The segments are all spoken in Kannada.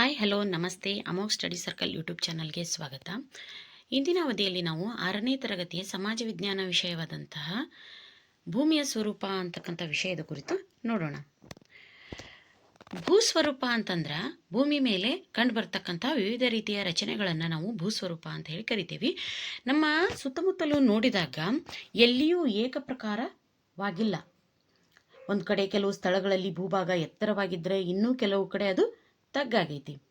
ಹಾಯ್, ಹಲೋ, ನಮಸ್ತೆ. ಅಮೋಕ್ ಸ್ಟಡಿ ಸರ್ಕಲ್ ಯೂಟ್ಯೂಬ್ ಚಾನಲ್ಗೆ ಸ್ವಾಗತ. ಇಂದಿನ ಅವಧಿಯಲ್ಲಿ ನಾವು ಆರನೇ ತರಗತಿಯ ಸಮಾಜ ವಿಜ್ಞಾನ ವಿಷಯವಾದಂತಹ ಭೂಮಿಯ ಸ್ವರೂಪ ಅಂತಕ್ಕಂಥ ವಿಷಯದ ಕುರಿತು ನೋಡೋಣ. ಭೂಸ್ವರೂಪ ಅಂತಂದ್ರೆ ಭೂಮಿ ಮೇಲೆ ಕಂಡು ಬರ್ತಕ್ಕಂಥ ವಿವಿಧ ರೀತಿಯ ರಚನೆಗಳನ್ನು ನಾವು ಭೂಸ್ವರೂಪ ಅಂತ ಹೇಳಿ ಕರಿತೀವಿ. ನಮ್ಮ ಸುತ್ತಮುತ್ತಲು ನೋಡಿದಾಗ ಎಲ್ಲಿಯೂ ಏಕಪ್ರಕಾರವಾಗಿಲ್ಲ. ಒಂದು ಕಡೆ ಕೆಲವು ಸ್ಥಳಗಳಲ್ಲಿ ಭೂಭಾಗ ಎತ್ತರವಾಗಿದ್ದರೆ ಇನ್ನೂ ಕೆಲವು ಕಡೆ ಅದು ತಗ್ಗಾಗೈತಿ.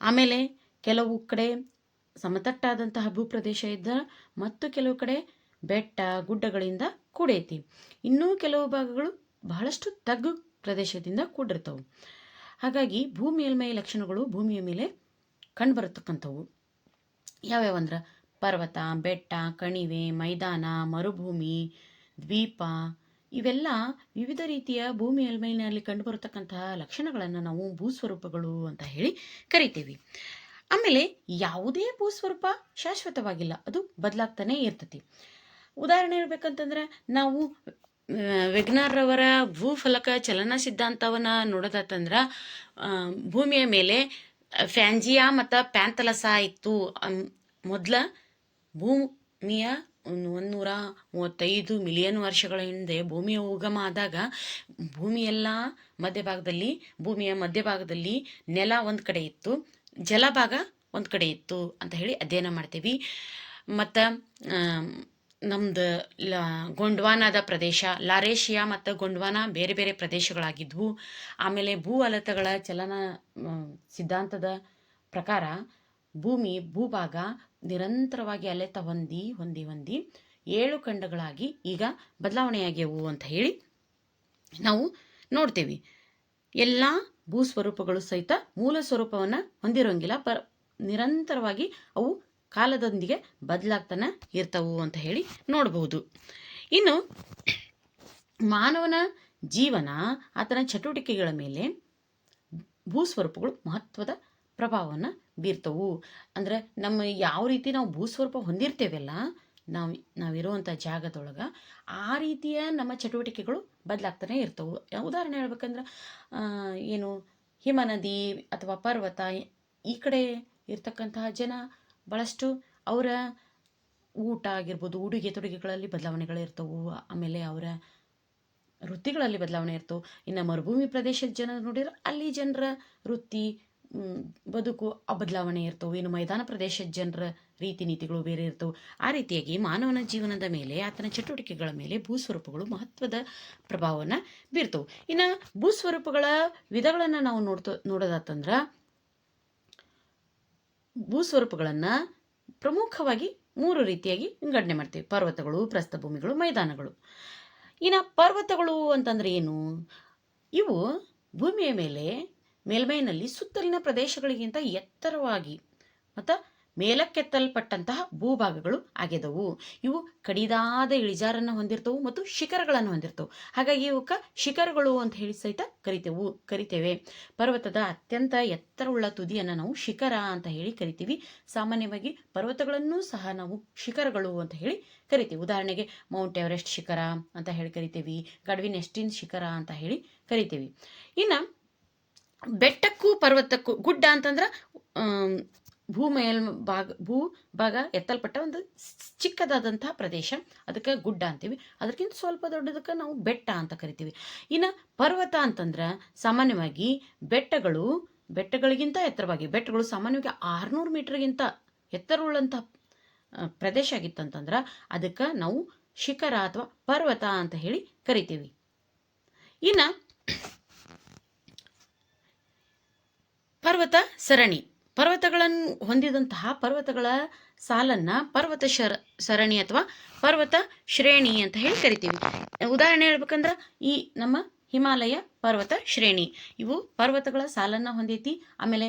ಆಮೇಲೆ ಕೆಲವು ಕಡೆ ಸಮತಟ್ಟಾದಂತಹ ಭೂಪ್ರದೇಶ ಇದ್ದ ಮತ್ತು ಕೆಲವು ಕಡೆ ಬೆಟ್ಟ, ಗುಡ್ಡಗಳಿಂದ ಕೂಡೈತಿ. ಇನ್ನೂ ಕೆಲವು ಭಾಗಗಳು ಬಹಳಷ್ಟು ತಗ್ಗು ಪ್ರದೇಶದಿಂದ ಕೂಡಿರ್ತವೆ. ಹಾಗಾಗಿ ಭೂ ಮೇಲ್ಮೈ ಲಕ್ಷಣಗಳು ಭೂಮಿಯ ಮೇಲೆ ಕಂಡುಬರತಕ್ಕಂಥವು. ಯಾವ್ಯಾವಂದ್ರೆ ಪರ್ವತ, ಬೆಟ್ಟ, ಕಣಿವೆ, ಮೈದಾನ, ಮರುಭೂಮಿ, ದ್ವೀಪ ಇವೆಲ್ಲ ವಿವಿಧ ರೀತಿಯ ಭೂಮಿ ಮೇಲ್ಮೈನಲ್ಲಿ ಕಂಡುಬರತಕ್ಕಂತಹ ಲಕ್ಷಣಗಳನ್ನು ನಾವು ಭೂಸ್ವರೂಪಗಳು ಅಂತ ಹೇಳಿ ಕರಿತೀವಿ. ಆಮೇಲೆ ಯಾವುದೇ ಭೂಸ್ವರೂಪ ಶಾಶ್ವತವಾಗಿಲ್ಲ, ಅದು ಬದಲಾಗ್ತಾನೆ ಇರ್ತತಿ. ಉದಾಹರಣೆ ಹೇಳ್ಬೇಕಂತಂದ್ರೆ ನಾವು ವೆಗ್ನಾರ್ರವರ ಭೂಫಲಕ ಚಲನ ಸಿದ್ಧಾಂತವನ್ನು ನೋಡೋದಾತಂದ್ರೆ ಭೂಮಿಯ ಮೇಲೆ ಫ್ಯಾಂಜಿಯಾ ಮತ್ತು ಪ್ಯಾಂತಲಸ ಇತ್ತು. ಮೊದಲ ಭೂಮಿಯ ಒಂದೂರ ಮೂವತ್ತೈದು ಮಿಲಿಯನ್ ವರ್ಷಗಳ ಹಿಂದೆ ಭೂಮಿಯ ಉಗಮ ಆದಾಗ ಭೂಮಿಯೆಲ್ಲ ಮಧ್ಯಭಾಗದಲ್ಲಿ, ಭೂಮಿಯ ಮಧ್ಯಭಾಗದಲ್ಲಿ ನೆಲ ಒಂದು ಕಡೆ ಇತ್ತು, ಜಲಭಾಗ ಒಂದು ಕಡೆ ಇತ್ತು ಅಂತ ಹೇಳಿ ಅಧ್ಯಯನ ಮಾಡ್ತೀವಿ. ಮತ್ತು ನಮ್ದು ಲ, ಗೊಂಡ್ವಾನದ ಪ್ರದೇಶ, ಲಾರೇಷಿಯಾ ಮತ್ತು ಗೊಂಡ್ವಾನ ಬೇರೆ ಬೇರೆ ಪ್ರದೇಶಗಳಾಗಿದ್ವು. ಆಮೇಲೆ ಭೂ ಅಲತಗಳ ಚಲನ ಸಿದ್ಧಾಂತದ ಪ್ರಕಾರ ಭೂಮಿ, ಭೂಭಾಗ ನಿರಂತರವಾಗಿ ಅಲೆತ ಹೊಂದಿ ಹೊಂದಿ ಹೊಂದಿ ಏಳು ಖಂಡಗಳಾಗಿ ಈಗ ಬದಲಾವಣೆಯಾಗ್ಯವು ಅಂತ ಹೇಳಿ ನಾವು ನೋಡ್ತೇವೆ. ಎಲ್ಲ ಭೂ ಸ್ವರೂಪಗಳು ಸಹಿತ ಮೂಲ ಸ್ವರೂಪವನ್ನು ಹೊಂದಿರೋಂಗಿಲ್ಲ. ಪ ನಿರಂತರವಾಗಿ ಅವು ಕಾಲದೊಂದಿಗೆ ಬದಲಾಗ್ತಾನೆ ಇರ್ತವು ಅಂತ ಹೇಳಿ ನೋಡಬಹುದು. ಇನ್ನು ಮಾನವನ ಜೀವನ, ಆತನ ಚಟುವಟಿಕೆಗಳ ಮೇಲೆ ಭೂಸ್ವರೂಪಗಳು ಮಹತ್ವದ ಪ್ರಭಾವವನ್ನು ಬೀರ್ತವು. ಅಂದ್ರೆ ನಮ್ಮ ಯಾವ ರೀತಿ ನಾವು ಭೂಸ್ವರೂಪ ಹೊಂದಿರ್ತೇವಲ್ಲ, ನಾವು ನಾವಿರುವಂಥ ಜಾಗದೊಳಗೆ, ಆ ರೀತಿಯ ನಮ್ಮ ಚಟುವಟಿಕೆಗಳು ಬದಲಾಗ್ತಾನೆ ಇರ್ತವೆ. ಉದಾಹರಣೆ ಹೇಳ್ಬೇಕಂದ್ರೆ ಏನು ಹಿಮ ನದಿ ಅಥವಾ ಪರ್ವತ, ಈ ಕಡೆ ಇರ್ತಕ್ಕಂತಹ ಜನ ಭಾಳಷ್ಟು ಅವರ ಊಟ ಆಗಿರ್ಬೋದು, ಉಡುಗೆ ತೊಡುಗೆಗಳಲ್ಲಿ ಬದಲಾವಣೆಗಳು ಇರ್ತವು. ಆಮೇಲೆ ಅವರ ವೃತ್ತಿಗಳಲ್ಲಿ ಬದಲಾವಣೆ ಇರ್ತವೆ. ಇನ್ನು ಮರುಭೂಮಿ ಪ್ರದೇಶದ ಜನ ನೋಡಿದ್ರೆ, ಅಲ್ಲಿ ಜನರ ವೃತ್ತಿ ಬದುಕು ಬದಲಾವಣೆ ಇರ್ತವೆ. ಏನು ಮೈದಾನ ಪ್ರದೇಶದ ಜನರ ರೀತಿ ನೀತಿಗಳು ಬೇರೆ ಇರ್ತವೆ. ಆ ರೀತಿಯಾಗಿ ಮಾನವನ ಜೀವನದ ಮೇಲೆ, ಆತನ ಚಟುವಟಿಕೆಗಳ ಮೇಲೆ ಭೂಸ್ವರೂಪಗಳು ಮಹತ್ವದ ಪ್ರಭಾವವನ್ನು ಬೀರ್ತವೆ. ಇನ್ನು ಭೂಸ್ವರೂಪಗಳ ವಿಧಗಳನ್ನು ನಾವು ನೋಡ್ತೋ, ನೋಡೋದಾತಂದ್ರೆ, ಭೂಸ್ವರೂಪಗಳನ್ನು ಪ್ರಮುಖವಾಗಿ ಮೂರು ರೀತಿಯಾಗಿ ವಿಂಗಡಣೆ ಮಾಡ್ತೀವಿ. ಪರ್ವತಗಳು, ಪ್ರಸ್ಥಭೂಮಿಗಳು, ಮೈದಾನಗಳು. ಇನ್ನು ಪರ್ವತಗಳು ಅಂತಂದ್ರೆ ಏನು? ಇವು ಭೂಮಿಯ ಮೇಲೆ ಮೇಲ್ಮೈನಲ್ಲಿ ಸುತ್ತಲಿನ ಪ್ರದೇಶಗಳಿಗಿಂತ ಎತ್ತರವಾಗಿ ಮತ್ತು ಮೇಲಕ್ಕೆತ್ತಲ್ಪಟ್ಟಂತಹ ಭೂಭಾಗಗಳು ಆಗಿದವು ಇವು ಕಡಿದಾದ ಇಳಿಜಾರನ್ನು ಹೊಂದಿರ್ತವು ಮತ್ತು ಶಿಖರಗಳನ್ನು ಹೊಂದಿರ್ತವು. ಹಾಗಾಗಿ ಇವಕ್ಕೆ ಶಿಖರಗಳು ಅಂತ ಹೇಳಿ ಸಹಿತ ಕರಿತೇವು, ಕರಿತೇವೆ. ಪರ್ವತದ ಅತ್ಯಂತ ಎತ್ತರವುಳ್ಳ ತುದಿಯನ್ನು ನಾವು ಶಿಖರ ಅಂತ ಹೇಳಿ ಕರಿತೀವಿ. ಸಾಮಾನ್ಯವಾಗಿ ಪರ್ವತಗಳನ್ನು ಸಹ ನಾವು ಶಿಖರಗಳು ಅಂತ ಹೇಳಿ ಕರಿತೀವಿ. ಉದಾಹರಣೆಗೆ ಮೌಂಟ್ ಎವರೆಸ್ಟ್ ಶಿಖರ ಅಂತ ಹೇಳಿ ಕರಿತೀವಿ. ಎಸ್ಟಿನ್ ಶಿಖರ ಅಂತ ಹೇಳಿ ಕರಿತೀವಿ. ಇನ್ನು ಬೆಟ್ಟಕ್ಕೂ ಪರ್ವತಕ್ಕೂ ಗುಡ್ಡ ಅಂತಂದ್ರೆ ಭೂ ಮೇಲ್ ಭಾಗ, ಭೂ ಭಾಗ ಎತ್ತಲ್ಪಟ್ಟ ಒಂದು ಚಿಕ್ಕದಾದಂತಹ ಪ್ರದೇಶ. ಅದಕ್ಕೆ ಗುಡ್ಡ ಅಂತೀವಿ. ಅದಕ್ಕಿಂತ ಸ್ವಲ್ಪ ದೊಡ್ಡದಕ್ಕೆ ನಾವು ಬೆಟ್ಟ ಅಂತ ಕರಿತೀವಿ. ಇನ್ನು ಪರ್ವತ ಅಂತಂದ್ರೆ ಸಾಮಾನ್ಯವಾಗಿ ಬೆಟ್ಟಗಳು, ಬೆಟ್ಟಗಳಿಗಿಂತ ಎತ್ತರವಾಗಿ, ಬೆಟ್ಟಗಳು ಸಾಮಾನ್ಯವಾಗಿ ಆರುನೂರು ಮೀಟರ್ಗಿಂತ ಎತ್ತರವುಳ್ಳಂಥ ಪ್ರದೇಶ ಆಗಿತ್ತಂತಂದ್ರೆ ಅದಕ್ಕೆ ನಾವು ಶಿಖರ ಅಥವಾ ಪರ್ವತ ಅಂತ ಹೇಳಿ ಕರಿತೀವಿ. ಇನ್ನು ಪರ್ವತ ಸರಣಿ. ಪರ್ವತಗಳನ್ನು ಹೊಂದಿದಂತಹ ಪರ್ವತಗಳ ಸಾಲನ್ನು ಪರ್ವತ ಶರ, ಸರಣಿ ಅಥವಾ ಪರ್ವತ ಶ್ರೇಣಿ ಅಂತ ಹೇಳಿ ಕರಿತೀವಿ. ಉದಾಹರಣೆ ಹೇಳ್ಬೇಕಂದ್ರೆ ಈ ನಮ್ಮ ಹಿಮಾಲಯ ಪರ್ವತ ಶ್ರೇಣಿ. ಇವು ಪರ್ವತಗಳ ಸಾಲನ್ನು ಹೊಂದೈತಿ. ಆಮೇಲೆ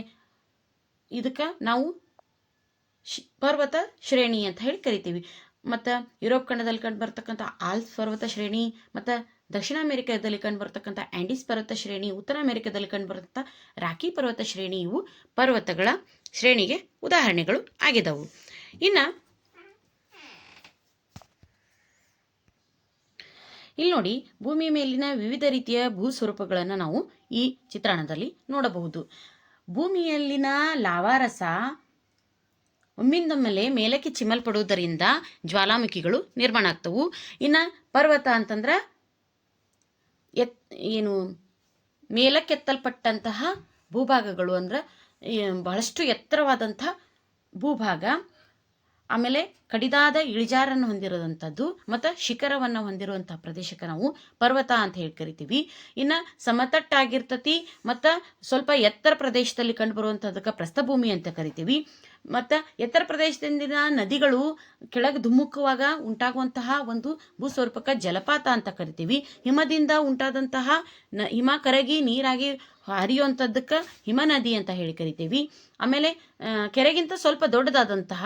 ಇದಕ್ಕೆ ನಾವು ಪರ್ವತ ಶ್ರೇಣಿ ಅಂತ ಹೇಳಿ ಕರಿತೀವಿ. ಮತ್ತು ಯುರೋಪ್ ಖಂಡದಲ್ಲಿ ಕಂಡು ಬರ್ತಕ್ಕಂಥ ಆಲ್ಸ್ ಪರ್ವತ ಶ್ರೇಣಿ, ಮತ್ತು ದಕ್ಷಿಣ ಅಮೆರಿಕಾದಲ್ಲಿ ಕಂಡುಬರ್ತಕ್ಕಂಥ ಆ್ಯಂಡೀಸ್ ಪರ್ವತ ಶ್ರೇಣಿ, ಉತ್ತರ ಅಮೆರಿಕಾದಲ್ಲಿ ಕಂಡುಬರ್ತಕ್ಕಂಥ ರಾಕಿ ಪರ್ವತ ಶ್ರೇಣಿ, ಇವು ಪರ್ವತಗಳ ಶ್ರೇಣಿಗೆ ಉದಾಹರಣೆಗಳು ಆಗಿದವು. ಇನ್ನು ಇಲ್ಲಿ ನೋಡಿ, ಭೂಮಿಯ ಮೇಲಿನ ವಿವಿಧ ರೀತಿಯ ಭೂಸ್ವರೂಪಗಳನ್ನು ನಾವು ಈ ಚಿತ್ರಣದಲ್ಲಿ ನೋಡಬಹುದು. ಭೂಮಿಯಲ್ಲಿನ ಲಾವಾರಸ ಒಮ್ಮಿಂದೊಮ್ಮೆಲೆ ಮೇಲಕ್ಕೆ ಚಿಮ್ಮಲ್ಪಡುವುದರಿಂದ ಜ್ವಾಲಾಮುಖಿಗಳು ನಿರ್ಮಾಣ ಆಗ್ತವು. ಇನ್ನು ಪರ್ವತ ಅಂತಂದ್ರೆ ಎತ್ ಏನು ಮೇಲಕ್ಕೆತ್ತಲ್ಪಟ್ಟಂತಹ ಭೂಭಾಗಗಳು ಅಂದ್ರೆ ಬಹಳಷ್ಟು ಎತ್ತರವಾದಂಥ ಭೂಭಾಗ. ಆಮೇಲೆ ಕಡಿದಾದ ಇಳಿಜಾರನ್ನು ಹೊಂದಿರುವಂಥದ್ದು ಮತ್ತು ಶಿಖರವನ್ನು ಹೊಂದಿರುವಂಥ ಪ್ರದೇಶಕ್ಕೆ ನಾವು ಪರ್ವತ ಅಂತ ಹೇಳಿ ಕರಿತೀವಿ. ಇನ್ನು ಸಮತಟ್ಟಾಗಿರ್ತತಿ ಮತ್ತು ಸ್ವಲ್ಪ ಎತ್ತರ ಪ್ರದೇಶದಲ್ಲಿ ಕಂಡುಬರುವಂಥದ್ದಕ್ಕೆ ಪ್ರಸ್ಥಭೂಮಿ ಅಂತ ಕರಿತೀವಿ. ಮತ್ತು ಎತ್ತರ ಪ್ರದೇಶದಿಂದ ನದಿಗಳು ಕೆಳಗೆ ಧುಮ್ಮುಕುವಾಗ ಉಂಟಾಗುವಂತಹ ಒಂದು ಭೂಸ್ವರೂಪಕ್ಕೆ ಜಲಪಾತ ಅಂತ ಕರಿತೀವಿ. ಹಿಮದಿಂದ ಉಂಟಾದಂತಹ ನ ಹಿಮ ಕರಗಿ ನೀರಾಗಿ ಹರಿಯುವಂಥದ್ದಕ್ಕೆ ಹಿಮ ನದಿ ಅಂತ ಹೇಳಿ ಕರಿತೀವಿ. ಆಮೇಲೆ ಕೆರೆಗಿಂತ ಸ್ವಲ್ಪ ದೊಡ್ಡದಾದಂತಹ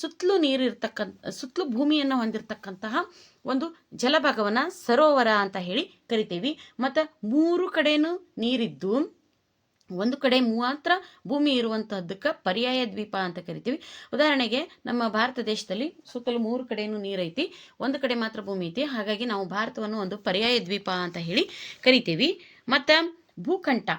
ಸುತ್ತಲೂ ನೀರು ಇರ್ತಕ್ಕಂಥ ಸುತ್ತಲೂ ಭೂಮಿಯನ್ನು ಹೊಂದಿರತಕ್ಕಂತಹ ಒಂದು ಜಲಭಾಗವನ್ನು ಸರೋವರ ಅಂತ ಹೇಳಿ ಕರಿತೀವಿ. ಮತ್ತು ಮೂರು ಕಡೆಯೂ ನೀರಿದ್ದು, ಒಂದು ಕಡೆ ಮಾತ್ರ ಭೂಮಿ ಇರುವಂತಹದ್ದಕ್ಕೆ ಪರ್ಯಾಯ ದ್ವೀಪ ಅಂತ ಕರಿತೀವಿ. ಉದಾಹರಣೆಗೆ ನಮ್ಮ ಭಾರತ ದೇಶದಲ್ಲಿ ಸುತ್ತಲೂ ಮೂರು ಕಡೆಯೂ ನೀರೈತಿ, ಒಂದು ಕಡೆ ಮಾತ್ರ ಭೂಮಿ ಐತಿ. ಹಾಗಾಗಿ ನಾವು ಭಾರತವನ್ನು ಒಂದು ಪರ್ಯಾಯ ದ್ವೀಪ ಅಂತ ಹೇಳಿ ಕರಿತೀವಿ. ಮತ್ತು ಭೂಕಂಠ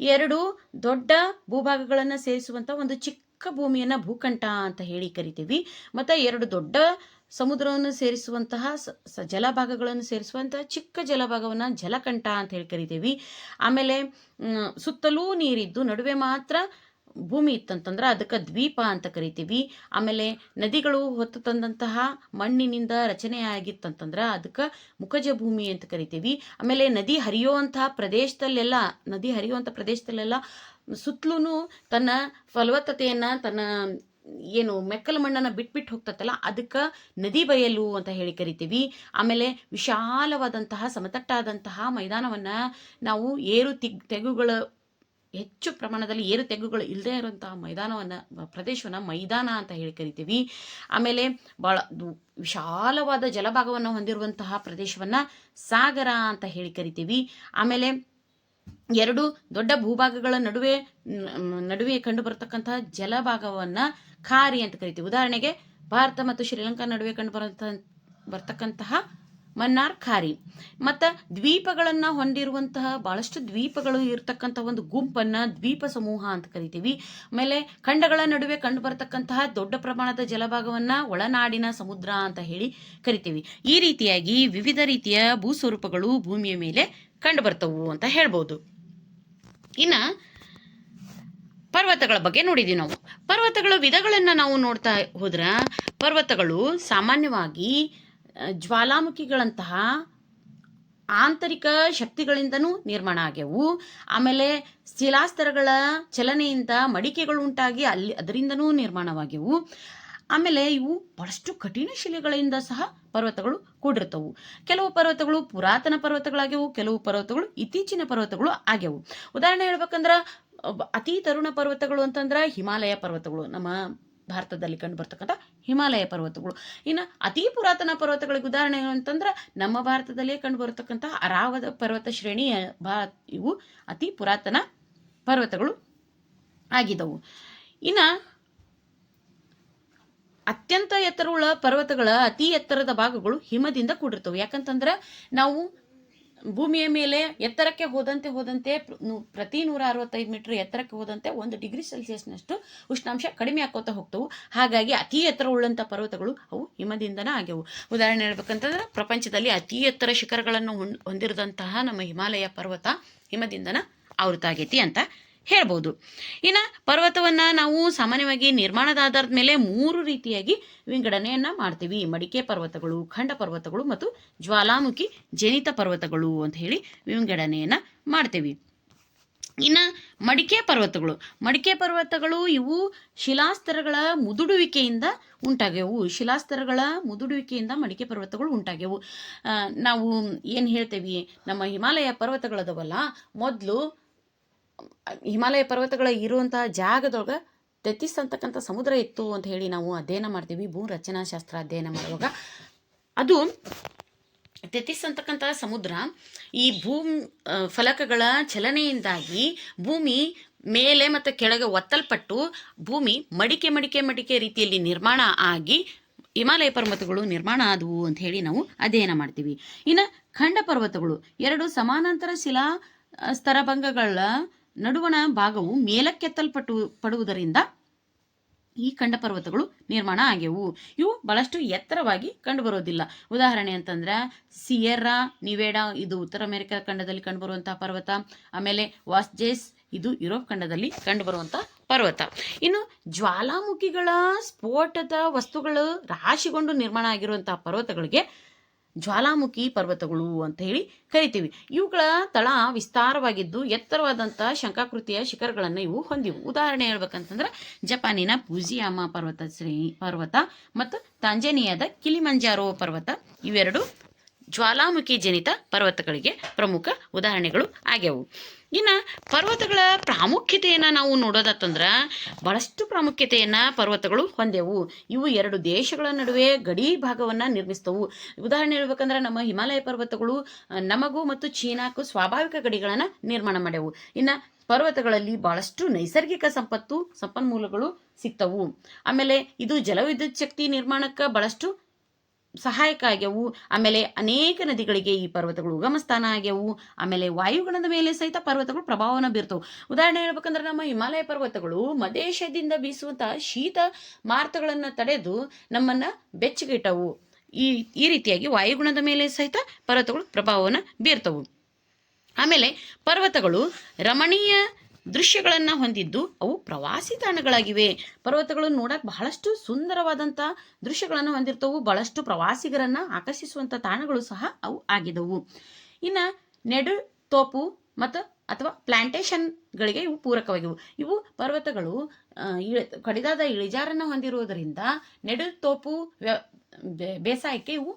ಎರಡು ದೊಡ್ಡ ಭೂಭಾಗಗಳನ್ನು ಸೇರಿಸುವಂಥ ಒಂದು ಚಿಕ್ಕ ಭೂಮಿಯನ್ನು ಭೂಕಂಠ ಅಂತ ಹೇಳಿ ಕರಿತೀವಿ. ಮತ್ತು ಎರಡು ದೊಡ್ಡ ಸಮುದ್ರವನ್ನು ಸೇರಿಸುವಂತಹ ಸ ಜಲಭಾಗಗಳನ್ನು ಸೇರಿಸುವಂತಹ ಚಿಕ್ಕ ಜಲಭಾಗವನ್ನು ಜಲಕಂಠ ಅಂತ ಹೇಳಿ ಕರಿತೀವಿ. ಆಮೇಲೆ ಸುತ್ತಲೂ ನೀರಿದ್ದು ನಡುವೆ ಮಾತ್ರ ಭೂಮಿ ಇತ್ತಂತಂದ್ರೆ ಅದಕ್ಕೆ ದ್ವೀಪ ಅಂತ ಕರಿತೀವಿ. ಆಮೇಲೆ ನದಿಗಳು ಹೊತ್ತು ತಂದಂತಹ ಮಣ್ಣಿನಿಂದ ರಚನೆ ಆಗಿತ್ತಂತಂದ್ರೆ ಅದಕ್ಕೆ ಮುಖಜ ಭೂಮಿ ಅಂತ ಕರಿತೀವಿ. ಆಮೇಲೆ ನದಿ ಹರಿಯುವಂತಹ ಪ್ರದೇಶದಲ್ಲೆಲ್ಲ, ನದಿ ಹರಿಯುವಂಥ ಪ್ರದೇಶದಲ್ಲೆಲ್ಲ ಸುತ್ತಲೂ ತನ್ನ ಫಲವತ್ತತೆಯನ್ನು, ತನ್ನ ಏನು ಮೆಕ್ಕಲು ಮಣ್ಣನ್ನು ಬಿಟ್ಬಿಟ್ಟು ಹೋಗ್ತತ್ತಲ್ಲ, ಅದಕ್ಕೆ ನದಿ ಬಯಲು ಅಂತ ಹೇಳಿ ಕರಿತೀವಿ. ಆಮೇಲೆ ವಿಶಾಲವಾದಂತಹ ಸಮತಟ್ಟಾದಂತಹ ಮೈದಾನವನ್ನು ನಾವು ಏರು ತಿಗ್ ತೆಗುಗಳ, ಹೆಚ್ಚು ಪ್ರಮಾಣದಲ್ಲಿ ಏರು ತೆಗ್ಗುಗಳು ಇಲ್ಲದೆ ಇರುವಂತಹ ಮೈದಾನವನ್ನು, ಪ್ರದೇಶವನ್ನು ಮೈದಾನ ಅಂತ ಹೇಳಿ ಕರಿತೀವಿ. ಆಮೇಲೆ ಭಾಳ ವಿಶಾಲವಾದ ಜಲಭಾಗವನ್ನು ಹೊಂದಿರುವಂತಹ ಪ್ರದೇಶವನ್ನು ಸಾಗರ ಅಂತ ಹೇಳಿ ಕರಿತೀವಿ. ಆಮೇಲೆ ಎರಡು ದೊಡ್ಡ ಭೂಭಾಗಗಳ ನಡುವೆ ನಡುವೆ ಕಂಡು ಬರತಕ್ಕಂತಹ ಜಲಭಾಗವನ್ನು ಖಾರಿ ಅಂತ ಕರಿತೀವಿ. ಉದಾಹರಣೆಗೆ ಭಾರತ ಮತ್ತು ಶ್ರೀಲಂಕಾ ನಡುವೆ ಕಂಡು ಬರತಕ್ಕಂತಹ ಮನ್ನಾರ್ ಖಾರಿ. ಮತ್ತು ದ್ವೀಪಗಳನ್ನು ಹೊಂದಿರುವಂತಹ ಭಾಳಷ್ಟು ದ್ವೀಪಗಳು ಇರತಕ್ಕಂಥ ಒಂದು ಗುಂಪನ್ನು ದ್ವೀಪ ಸಮೂಹ ಅಂತ ಕರಿತೀವಿ. ಆಮೇಲೆ ಖಂಡಗಳ ನಡುವೆ ಕಂಡು ಬರತಕ್ಕಂತಹ ದೊಡ್ಡ ಪ್ರಮಾಣದ ಜಲಭಾಗವನ್ನು ಒಳನಾಡಿನ ಸಮುದ್ರ ಅಂತ ಹೇಳಿ ಕರಿತೀವಿ. ಈ ರೀತಿಯಾಗಿ ವಿವಿಧ ರೀತಿಯ ಭೂಸ್ವರೂಪಗಳು ಭೂಮಿಯ ಮೇಲೆ ಕಂಡು ಬರ್ತವು ಅಂತ ಹೇಳ್ಬೋದು. ಇನ್ನು ಪರ್ವತಗಳ ಬಗ್ಗೆ ನೋಡಿದ್ದೀವಿ ನಾವು. ಪರ್ವತಗಳ ವಿಧಗಳನ್ನು ನಾವು ನೋಡ್ತಾ ಹೋದ್ರೆ ಪರ್ವತಗಳು ಸಾಮಾನ್ಯವಾಗಿ ಜ್ವಾಲಾಮುಖಿಗಳಂತಹ ಆಂತರಿಕ ಶಕ್ತಿಗಳಿಂದನೂ ನಿರ್ಮಾಣ ಆಗ್ಯವು. ಆಮೇಲೆ ಶಿಲಾಸ್ತರಗಳ ಚಲನೆಯಿಂದ ಮಡಿಕೆಗಳು ಉಂಟಾಗಿ ಅಲ್ಲಿ ಅದರಿಂದನೂ ನಿರ್ಮಾಣವಾಗ್ಯವು ಆಮೇಲೆ ಇವು ಬಹಳಷ್ಟು ಕಠಿಣ ಶಿಲೆಗಳಿಂದ ಸಹ ಪರ್ವತಗಳು ಕೂಡಿರ್ತವು ಕೆಲವು ಪರ್ವತಗಳು ಪುರಾತನ ಪರ್ವತಗಳಾಗ್ಯವು ಕೆಲವು ಪರ್ವತಗಳು ಇತ್ತೀಚಿನ ಪರ್ವತಗಳು ಆಗ್ಯವು ಉದಾಹರಣೆ ಹೇಳ್ಬೇಕಂದ್ರೆ ಅತಿ ತರುಣ ಪರ್ವತಗಳು ಅಂತಂದ್ರೆ ಹಿಮಾಲಯ ಪರ್ವತಗಳು. ನಮ್ಮ ಭಾರತದಲ್ಲಿ ಕಂಡು ಬರ್ತಕ್ಕಂಥ ಹಿಮಾಲಯ ಪರ್ವತಗಳು. ಇನ್ನು ಅತಿ ಪುರಾತನ ಪರ್ವತಗಳಿಗೆ ಉದಾಹರಣೆ ಅಂತಂದ್ರೆ, ನಮ್ಮ ಭಾರತದಲ್ಲಿಯೇ ಕಂಡು ಬರತಕ್ಕಂಥ ಅರಾವದ ಪರ್ವತ ಶ್ರೇಣಿ ಭಾ, ಇವು ಅತಿ ಪುರಾತನ ಪರ್ವತಗಳು ಆಗಿದವು. ಇನ್ನು ಅತ್ಯಂತ ಎತ್ತರವುಳ್ಳ ಪರ್ವತಗಳ ಅತಿ ಎತ್ತರದ ಭಾಗಗಳು ಹಿಮದಿಂದ ಕೂಡಿರ್ತವೆ. ಯಾಕಂತಂದ್ರೆ ನಾವು ಭೂಮಿಯ ಮೇಲೆ ಎತ್ತರಕ್ಕೆ ಹೋದಂತೆ ಹೋದಂತೆ ಪ್ರತಿ ನೂರ ಅರವತ್ತೈದು ಮೀಟರ್ ಎತ್ತರಕ್ಕೆ ಹೋದಂತೆ ಒಂದು ಡಿಗ್ರಿ ಸೆಲ್ಸಿಯಸ್ನಷ್ಟು ಉಷ್ಣಾಂಶ ಕಡಿಮೆ ಆಕೋತಾ ಹೋಗ್ತವು. ಹಾಗಾಗಿ ಅತಿ ಎತ್ತರ ಉಳ್ಳಂಥ ಪರ್ವತಗಳು ಅವು ಹಿಮದಿಂದನೇ ಆಗ್ಯವು. ಉದಾಹರಣೆ ಹೇಳ್ಬೇಕಂತಂದ್ರೆ ಪ್ರಪಂಚದಲ್ಲಿ ಅತಿ ಎತ್ತರ ಶಿಖರಗಳನ್ನು ಹೊಂದ್- ಹೊಂದಿರದಂತಹ ನಮ್ಮ ಹಿಮಾಲಯ ಪರ್ವತ ಹಿಮದಿಂದನ ಆವೃತ ಆಗೈತಿ ಅಂತ ಹೇಳ್ಬೋದು. ಇನ್ನು ಪರ್ವತವನ್ನು ನಾವು ಸಾಮಾನ್ಯವಾಗಿ ನಿರ್ಮಾಣದ ಆಧಾರದ ಮೇಲೆ ಮೂರು ರೀತಿಯಾಗಿ ವಿಂಗಡಣೆಯನ್ನ ಮಾಡ್ತೀವಿ. ಮಡಿಕೆ ಪರ್ವತಗಳು, ಖಂಡ ಪರ್ವತಗಳು ಮತ್ತು ಜ್ವಾಲಾಮುಖಿ ಜನಿತ ಪರ್ವತಗಳು ಅಂತ ಹೇಳಿ ವಿಂಗಡಣೆಯನ್ನ ಮಾಡ್ತೀವಿ. ಇನ್ನು ಮಡಿಕೆ ಪರ್ವತಗಳು. ಮಡಿಕೆ ಪರ್ವತಗಳು ಇವು ಶಿಲಾಸ್ತರಗಳ ಮುದುಡುವಿಕೆಯಿಂದ ಉಂಟಾಗ್ಯವು. ಶಿಲಾಸ್ತರಗಳ ಮುದುಡುವಿಕೆಯಿಂದ ಮಡಿಕೆ ಪರ್ವತಗಳು ಉಂಟಾಗ್ಯವು. ನಾವು ಏನು ಹೇಳ್ತೇವೆ? ನಮ್ಮ ಹಿಮಾಲಯ ಪರ್ವತಗಳದವಲ್ಲ, ಮೊದಲು ಹಿಮಾಲಯ ಪರ್ವತಗಳ ಇರುವಂತಹ ಜಾಗದೊಳಗೆ ತೆತ್ತಿಸ್ ಅಂತಕ್ಕಂಥ ಸಮುದ್ರ ಇತ್ತು ಅಂತ ಹೇಳಿ ನಾವು ಅಧ್ಯಯನ ಮಾಡ್ತೀವಿ. ಭೂ ರಚನಾಶಾಸ್ತ್ರ ಅಧ್ಯಯನ ಮಾಡುವಾಗ. ಅದು ತೆತ್ತಿಸ್ ಅಂತಕ್ಕಂಥ ಸಮುದ್ರ ಈ ಭೂಮಿ ಫಲಕಗಳ ಚಲನೆಯಿಂದಾಗಿ ಭೂಮಿ ಮೇಲೆ ಮತ್ತು ಕೆಳಗೆ ಒತ್ತಲ್ಪಟ್ಟು ಭೂಮಿ ಮಡಿಕೆ ಮಡಿಕೆ ಮಡಿಕೆ ರೀತಿಯಲ್ಲಿ ನಿರ್ಮಾಣ ಆಗಿ ಹಿಮಾಲಯ ಪರ್ವತಗಳು ನಿರ್ಮಾಣ ಆದವು ಅಂತ ಹೇಳಿ ನಾವು ಅಧ್ಯಯನ ಮಾಡ್ತೀವಿ. ಇನ್ನು ಖಂಡ ಪರ್ವತಗಳು ಎರಡು ಸಮಾನಾಂತರ ಶಿಲಾ ಸ್ತರಭಂಗಗಳ ನಡುವಣ ಭಾಗವು ಮೇಲಕ್ಕೆತ್ತಲ್ಪಟ್ಟು ಪಡುವುದರಿಂದ ಈ ಖಂಡ ಪರ್ವತಗಳು ನಿರ್ಮಾಣ ಆಗ್ಯವು. ಇವು ಬಹಳಷ್ಟು ಎತ್ತರವಾಗಿ ಕಂಡುಬರೋದಿಲ್ಲ ಉದಾಹರಣೆ ಅಂತಂದ್ರೆ ಸಿಯೆರಾ ನಿವೇಡಾ, ಇದು ಉತ್ತರ ಅಮೆರಿಕ ಖಂಡದಲ್ಲಿ ಕಂಡುಬರುವಂತಹ ಪರ್ವತ. ಆಮೇಲೆ ವಾಸ್ಜೇಸ್, ಇದು ಯುರೋಪ್ ಖಂಡದಲ್ಲಿ ಕಂಡುಬರುವಂತಹ ಪರ್ವತ. ಇನ್ನು ಜ್ವಾಲಾಮುಖಿಗಳ ಸ್ಫೋಟದ ವಸ್ತುಗಳು ರಾಶಿಗೊಂಡು ನಿರ್ಮಾಣ ಆಗಿರುವಂತಹ ಪರ್ವತಗಳಿಗೆ ಜ್ವಾಲಾಮುಖಿ ಪರ್ವತಗಳು ಅಂತ ಹೇಳಿ ಕರಿತೀವಿ. ಇವುಗಳ ತಳ ವಿಸ್ತಾರವಾಗಿದ್ದು ಎತ್ತರವಾದಂಥ ಶಂಕಾಕೃತಿಯ ಶಿಖರಗಳನ್ನು ಇವು ಹೊಂದಿವು. ಉದಾಹರಣೆ ಹೇಳ್ಬೇಕಂತಂದ್ರೆ ಜಪಾನಿನ ಪೂಜಿಯಾಮ ಪರ್ವತ ಶ್ರೇಣಿ ಪರ್ವತ ಮತ್ತು ತಾಂಜನಿಯಾದ ಕಿಲಿಮಂಜಾರೋ ಪರ್ವತ. ಇವೆರಡು ಜ್ವಾಲಾಮುಖಿ ಜನಿತ ಪರ್ವತಗಳಿಗೆ ಪ್ರಮುಖ ಉದಾಹರಣೆಗಳು ಆಗ್ಯವು. ಇನ್ನು ಪರ್ವತಗಳ ಪ್ರಾಮುಖ್ಯತೆಯನ್ನು ನಾವು ನೋಡೋದತ್ತಂದ್ರೆ ಬಹಳಷ್ಟು ಪ್ರಾಮುಖ್ಯತೆಯನ್ನು ಪರ್ವತಗಳು ಹೊಂದೆವು ಇವು ಎರಡು ದೇಶಗಳ ನಡುವೆ ಗಡಿ ಭಾಗವನ್ನು ನಿರ್ಮಿಸ್ತವು. ಉದಾಹರಣೆ ಹೇಳ್ಬೇಕಂದ್ರೆ ನಮ್ಮ ಹಿಮಾಲಯ ಪರ್ವತಗಳು ನಮಗೂ ಮತ್ತು ಚೀನಾಕ್ಕೂ ಸ್ವಾಭಾವಿಕ ಗಡಿಗಳನ್ನು ನಿರ್ಮಾಣ ಮಾಡ್ಯವು. ಇನ್ನು ಪರ್ವತಗಳಲ್ಲಿ ಬಹಳಷ್ಟು ನೈಸರ್ಗಿಕ ಸಂಪತ್ತು, ಸಂಪನ್ಮೂಲಗಳು ಸಿಗ್ತವು. ಆಮೇಲೆ ಇದು ಜಲವಿದ್ಯುತ್ ಶಕ್ತಿ ನಿರ್ಮಾಣಕ್ಕೆ ಬಹಳಷ್ಟು ಸಹಾಯಕ ಆಗ್ಯವು ಆಮೇಲೆ ಅನೇಕ ನದಿಗಳಿಗೆ ಈ ಪರ್ವತಗಳು ಉಗಮ ಸ್ಥಾನ ಆಗ್ಯವು. ಆಮೇಲೆ ವಾಯುಗುಣದ ಮೇಲೆ ಸಹಿತ ಪರ್ವತಗಳು ಪ್ರಭಾವನ ಬೀರ್ತವು. ಉದಾಹರಣೆ ಹೇಳ್ಬೇಕಂದ್ರೆ ನಮ್ಮ ಹಿಮಾಲಯ ಪರ್ವತಗಳು ಮದೇಶದಿಂದ ಬೀಸುವಂತಹ ಶೀತ ಮಾರ್ತಗಳನ್ನು ತಡೆದು ನಮ್ಮನ್ನ ಬೆಚ್ಚಗಿಟ್ಟವು. ಈ ಈ ರೀತಿಯಾಗಿ ವಾಯುಗುಣದ ಮೇಲೆ ಸಹಿತ ಪರ್ವತಗಳು ಪ್ರಭಾವವನ್ನು ಬೀರ್ತವು. ಆಮೇಲೆ ಪರ್ವತಗಳು ರಮಣೀಯ ದೃಶ್ಯಗಳನ್ನು ಹೊಂದಿದ್ದು ಅವು ಪ್ರವಾಸಿ ತಾಣಗಳಾಗಿವೆ. ಪರ್ವತಗಳು ನೋಡಕ್ಕೆ ಬಹಳಷ್ಟು ಸುಂದರವಾದಂಥ ದೃಶ್ಯಗಳನ್ನು ಹೊಂದಿರ್ತವು. ಬಹಳಷ್ಟು ಪ್ರವಾಸಿಗರನ್ನು ಆಕರ್ಷಿಸುವಂಥ ತಾಣಗಳು ಸಹ ಅವು ಆಗಿದವು. ಇನ್ನು ನೆಡು ತೋಪು ಮತ್ತು ಅಥವಾ ಪ್ಲಾಂಟೇಶನ್ಗಳಿಗೆ ಇವು ಪೂರಕವಾಗಿವೆ. ಇವು ಪರ್ವತಗಳು ಕಡಿದಾದ ಇಳಿಜಾರನ್ನು ಹೊಂದಿರುವುದರಿಂದ ನೆಡು ತೋಪು ಬೇಸಾಯಕ್ಕೆ ಇವು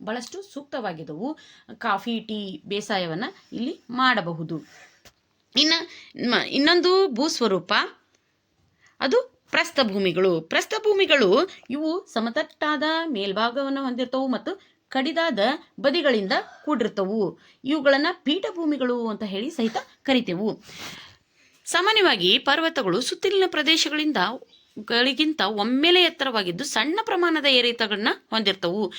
ಬಹಳಷ್ಟು ಸೂಕ್ತವಾಗಿದವು. ಕಾಫಿ, ಟೀ, ಬೇಸಾಯವನ್ನು ಇಲ್ಲಿ ಮಾಡಬಹುದು. ಇನ್ನು ಇನ್ನೊಂದು ಭೂಸ್ವರೂಪ, ಅದು ಪ್ರಸ್ಥಭೂಮಿಗಳು. ಪ್ರಸ್ಥಭೂಮಿಗಳು ಇವು ಸಮತಟ್ಟಾದ ಮೇಲ್ಭಾಗವನ್ನು ಹೊಂದಿರ್ತವು ಮತ್ತು ಕಡಿದಾದ ಬದಿಗಳಿಂದ ಕೂಡಿರ್ತವು. ಇವುಗಳನ್ನು ಪೀಠಭೂಮಿಗಳು ಅಂತ ಹೇಳಿ ಸಹಿತ ಕರಿತೆವು. ಸಾಮಾನ್ಯವಾಗಿ ಪರ್ವತಗಳು ಸುತ್ತಲಿನ ಪ್ರದೇಶಗಳಿಂದ ಗಳಿಗಿಂತ ಒಮ್ಮೆಲೆ ಎತ್ತರವಾಗಿದ್ದು ಸಣ್ಣ ಪ್ರಮಾಣದ ಏರಿತಗಳನ್ನ ಹೊಂದಿರ್ತವು.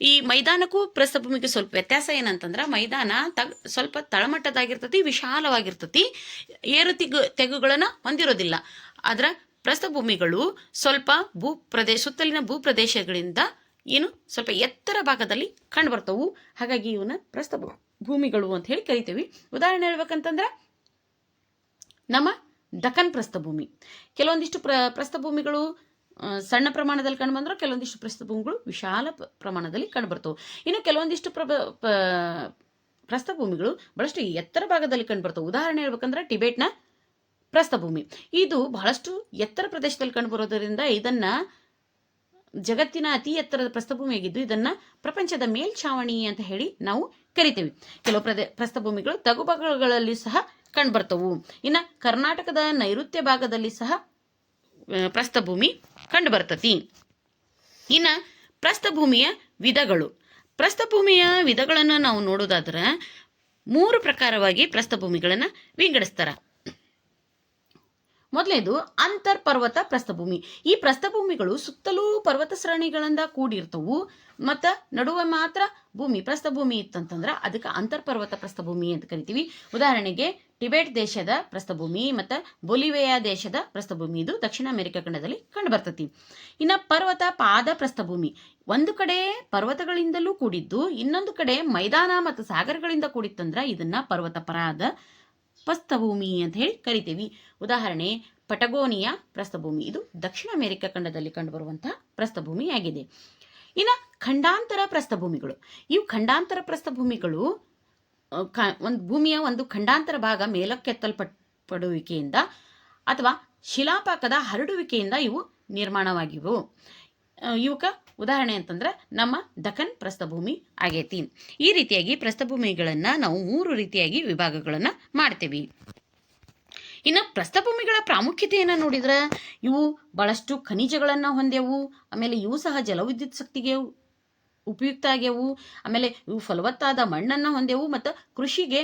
ಈ ಮೈದಾನಕ್ಕೂ ಪ್ರಸ್ಥಭೂಮಿಗೆ ಸ್ವಲ್ಪ ವ್ಯತ್ಯಾಸ ಏನಂತಂದ್ರೆ ಮೈದಾನ ತಗ್ ಸ್ವಲ್ಪ ತಳಮಟ್ಟದಾಗಿರ್ತತಿ, ವಿಶಾಲವಾಗಿರ್ತತಿ. ಏರು ತೆಗು ತೆಗುಗಳನ್ನು ಹೊಂದಿರೋದಿಲ್ಲ. ಆದ್ರೆ ಪ್ರಸ್ಥಭೂಮಿಗಳು ಸ್ವಲ್ಪ ಭೂ ಪ್ರದೇಶ ಸುತ್ತಲಿನ ಭೂ ಪ್ರದೇಶಗಳಿಂದ ಏನು ಸ್ವಲ್ಪ ಎತ್ತರ ಭಾಗದಲ್ಲಿ ಕಂಡುಬರ್ತವು. ಹಾಗಾಗಿ ಇವನ್ನ ಪ್ರಸ್ಥ ಭೂಮಿಗಳು ಅಂತ ಹೇಳಿ ಕರಿತೀವಿ. ಉದಾಹರಣೆ ಹೇಳ್ಬೇಕಂತಂದ್ರೆ ನಮ್ಮ ದಖನ್ ಪ್ರಸ್ಥಭೂಮಿ. ಕೆಲವೊಂದಿಷ್ಟು ಪ್ರ, ಪ್ರಸ್ಥಭೂಮಿಗಳು ಸಣ್ಣ ಪ್ರಮಾಣದಲ್ಲಿ ಕಂಡುಬಂದ್ರೆ ಕೆಲವೊಂದಿಷ್ಟು ಪ್ರಸ್ಥಭೂಮಿಗಳು ವಿಶಾಲ ಪ್ರಮಾಣದಲ್ಲಿ ಕಂಡುಬರ್ತವೆ ಇನ್ನು ಕೆಲವೊಂದಿಷ್ಟು ಪ್ರಭ ಪ್ರಸ್ಥಭೂಮಿಗಳು ಬಹಳಷ್ಟು ಎತ್ತರ ಭಾಗದಲ್ಲಿ ಕಂಡುಬರ್ತವೆ ಉದಾಹರಣೆ ಹೇಳ್ಬೇಕಂದ್ರೆ ಟಿಬೆಟ್ನ ಪ್ರಸ್ಥಭೂಮಿ. ಇದು ಬಹಳಷ್ಟು ಎತ್ತರ ಪ್ರದೇಶದಲ್ಲಿ ಕಂಡುಬರೋದರಿಂದ ಇದನ್ನ ಜಗತ್ತಿನ ಅತಿ ಎತ್ತರದ ಪ್ರಸ್ಥಭೂಮಿಯಾಗಿದ್ದು ಇದನ್ನ ಪ್ರಪಂಚದ ಮೇಲ್ಛಾವಣಿ ಅಂತ ಹೇಳಿ ನಾವು ಕರಿತೇವೆ. ಕೆಲವು ಪ್ರದೇ, ಪ್ರಸ್ಥಭೂಮಿಗಳು ತಗುಭಾಗಗಳಲ್ಲಿ ಸಹ ಕಂಡುಬರ್ತವು. ಇನ್ನು ಕರ್ನಾಟಕದ ನೈಋತ್ಯ ಭಾಗದಲ್ಲಿ ಸಹ ಪ್ರಸ್ಥಭೂಮಿ ಕಂಡುಬರ್ತತಿ. ಇನ್ನು ಪ್ರಸ್ಥಭೂಮಿಯ ವಿಧಗಳು. ಪ್ರಸ್ಥಭೂಮಿಯ ವಿಧಗಳನ್ನು ನಾವು ನೋಡೋದಾದ್ರೆ, ಮೂರು ಪ್ರಕಾರವಾಗಿ ಪ್ರಸ್ಥಭೂಮಿಗಳನ್ನು ವಿಂಗಡಿಸ್ತಾರ. ಮೊದಲೇದು, ಅಂತರ್ಪರ್ವತ ಪ್ರಸ್ಥಭೂಮಿ. ಈ ಪ್ರಸ್ಥಭೂಮಿಗಳು ಸುತ್ತಲೂ ಪರ್ವತ ಸರಣಿಗಳಿಂದ ಕೂಡಿರ್ತವು, ಮತ್ತು ನಡುವೆ ಮಾತ್ರ ಭೂಮಿ ಪ್ರಸ್ಥಭೂಮಿ ಇತ್ತಂತಂದ್ರೆ, ಅದಕ್ಕೆ ಅಂತರ್ಪರ್ವತ ಪ್ರಸ್ಥಭೂಮಿ ಅಂತ ಕರಿತೀವಿ. ಉದಾಹರಣೆಗೆ ಟಿಬೆಟ್ ದೇಶದ ಪ್ರಸ್ಥಭೂಮಿ ಮತ್ತು ಬೊಲಿವೆಯಾ ದೇಶದ ಪ್ರಸ್ಥಭೂಮಿ ಇದು ದಕ್ಷಿಣ ಅಮೆರಿಕ ಖಂಡದಲ್ಲಿ ಕಂಡುಬರ್ತತಿ. ಇನ್ನು ಪರ್ವತ ಪಾದ ಪ್ರಸ್ಥಭೂಮಿ. ಒಂದು ಕಡೆ ಪರ್ವತಗಳಿಂದಲೂ ಕೂಡಿದ್ದು, ಇನ್ನೊಂದು ಕಡೆ ಮೈದಾನ ಮತ್ತು ಸಾಗರಗಳಿಂದ ಕೂಡಿತ್ತಂದ್ರೆ ಇದನ್ನ ಪರ್ವತ ಪರಾದ ಪ್ರಸ್ಥಭೂಮಿ ಅಂತ ಹೇಳಿ ಕರಿತೀವಿ. ಉದಾಹರಣೆ, ಪಟಗೋನಿಯಾ ಪ್ರಸ್ಥಭೂಮಿ. ಇದು ದಕ್ಷಿಣ ಅಮೆರಿಕ ಖಂಡದಲ್ಲಿ ಕಂಡುಬರುವಂತಹ ಪ್ರಸ್ಥಭೂಮಿಯಾಗಿದೆ. ಇನ್ನು ಖಂಡಾಂತರ ಪ್ರಸ್ಥಭೂಮಿಗಳು. ಇವು ಖಂಡಾಂತರ ಪ್ರಸ್ಥಭೂಮಿಗಳು ಒಂದು ಭೂಮಿಯ ಒಂದು ಖಂಡಾಂತರ ಭಾಗ ಮೇಲಕ್ಕೆತ್ತಲ್ಪಟ್ ಪಡುವಿಕೆಯಿಂದ ಅಥವಾ ಶಿಲಾಪಾಕದ ಹರಡುವಿಕೆಯಿಂದ ಇವು ನಿರ್ಮಾಣವಾಗಿವು. ಇವಕ್ಕ ಉದಾಹರಣೆ ಅಂತಂದ್ರೆ ನಮ್ಮ ದಖನ್ ಪ್ರಸ್ಥಭೂಮಿ ಆಗೇತಿ. ಈ ರೀತಿಯಾಗಿ ಪ್ರಸ್ಥಭೂಮಿಗಳನ್ನು ನಾವು ಮೂರು ರೀತಿಯಾಗಿ ವಿಭಾಗಗಳನ್ನು ಮಾಡ್ತೇವೆ. ಇನ್ನು ಪ್ರಸ್ಥಭೂಮಿಗಳ ಪ್ರಾಮುಖ್ಯತೆಯನ್ನು ನೋಡಿದ್ರೆ ಇವು ಬಹಳಷ್ಟು ಖನಿಜಗಳನ್ನು ಹೊಂದೆವು ಆಮೇಲೆ ಇವು ಸಹ ಜಲವಿದ್ಯುತ್ ಶಕ್ತಿಗೆ ಉಪಯುಕ್ತ ಆಗ್ಯವು, ಆಮೇಲೆ ಇವು ಫಲವತ್ತಾದ ಮಣ್ಣನ್ನು ಹೊಂದೆವು ಮತ್ತು ಕೃಷಿಗೆ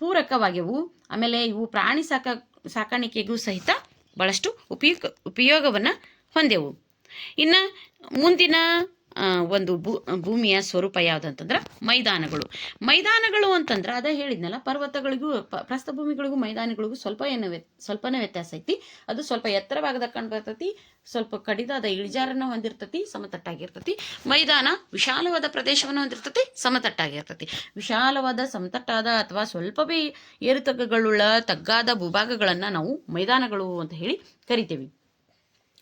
ಪೂರಕವಾಗ್ಯವು, ಆಮೇಲೆ ಇವು ಪ್ರಾಣಿ ಸಾಕ, ಸಾಕಾಣಿಕೆಗೂ ಸಹಿತ ಬಹಳಷ್ಟು ಉಪಯುಕ್ತ ಉಪಯೋಗವನ್ನು ಹೊಂದೆವು ಇನ್ನು ಮುಂದಿನ ಒಂದು ಭೂಮಿಯ ಸ್ವರೂಪ ಯಾವುದಂತಂದ್ರೆ ಮೈದಾನಗಳು. ಮೈದಾನಗಳು ಅಂತಂದ್ರೆ, ಅದೇ ಹೇಳಿದ್ನಲ್ಲ, ಪರ್ವತಗಳಿಗೂ ಪ್ರಸ್ಥಭೂಮಿಗಳಿಗೂ ಮೈದಾನಗಳಿಗೂ ಸ್ವಲ್ಪ ಏನು ಸ್ವಲ್ಪನೇ ವ್ಯತ್ಯಾಸ ಐತಿ. ಅದು ಸ್ವಲ್ಪ ಎತ್ತರ ಭಾಗದಾಗ ಕಂಡು ಬರ್ತೈತಿ, ಸ್ವಲ್ಪ ಕಡಿದಾದ ಇಳಿಜಾರನ್ನ ಹೊಂದಿರ್ತತಿ, ಸಮತಟ್ಟಾಗಿರ್ತತಿ. ಮೈದಾನ ವಿಶಾಲವಾದ ಪ್ರದೇಶವನ್ನು ಹೊಂದಿರ್ತತಿ, ಸಮತಟ್ಟಾಗಿರ್ತತಿ. ವಿಶಾಲವಾದ, ಸಮತಟ್ಟಾದ ಅಥವಾ ಸ್ವಲ್ಪವೇ ಏರುತಗ್ಗಗಳುಳ್ಳ, ತಗ್ಗಾದ ಭೂಭಾಗಗಳನ್ನು ನಾವು ಮೈದಾನಗಳು ಅಂತ ಹೇಳಿ ಕರಿತೇವೆ.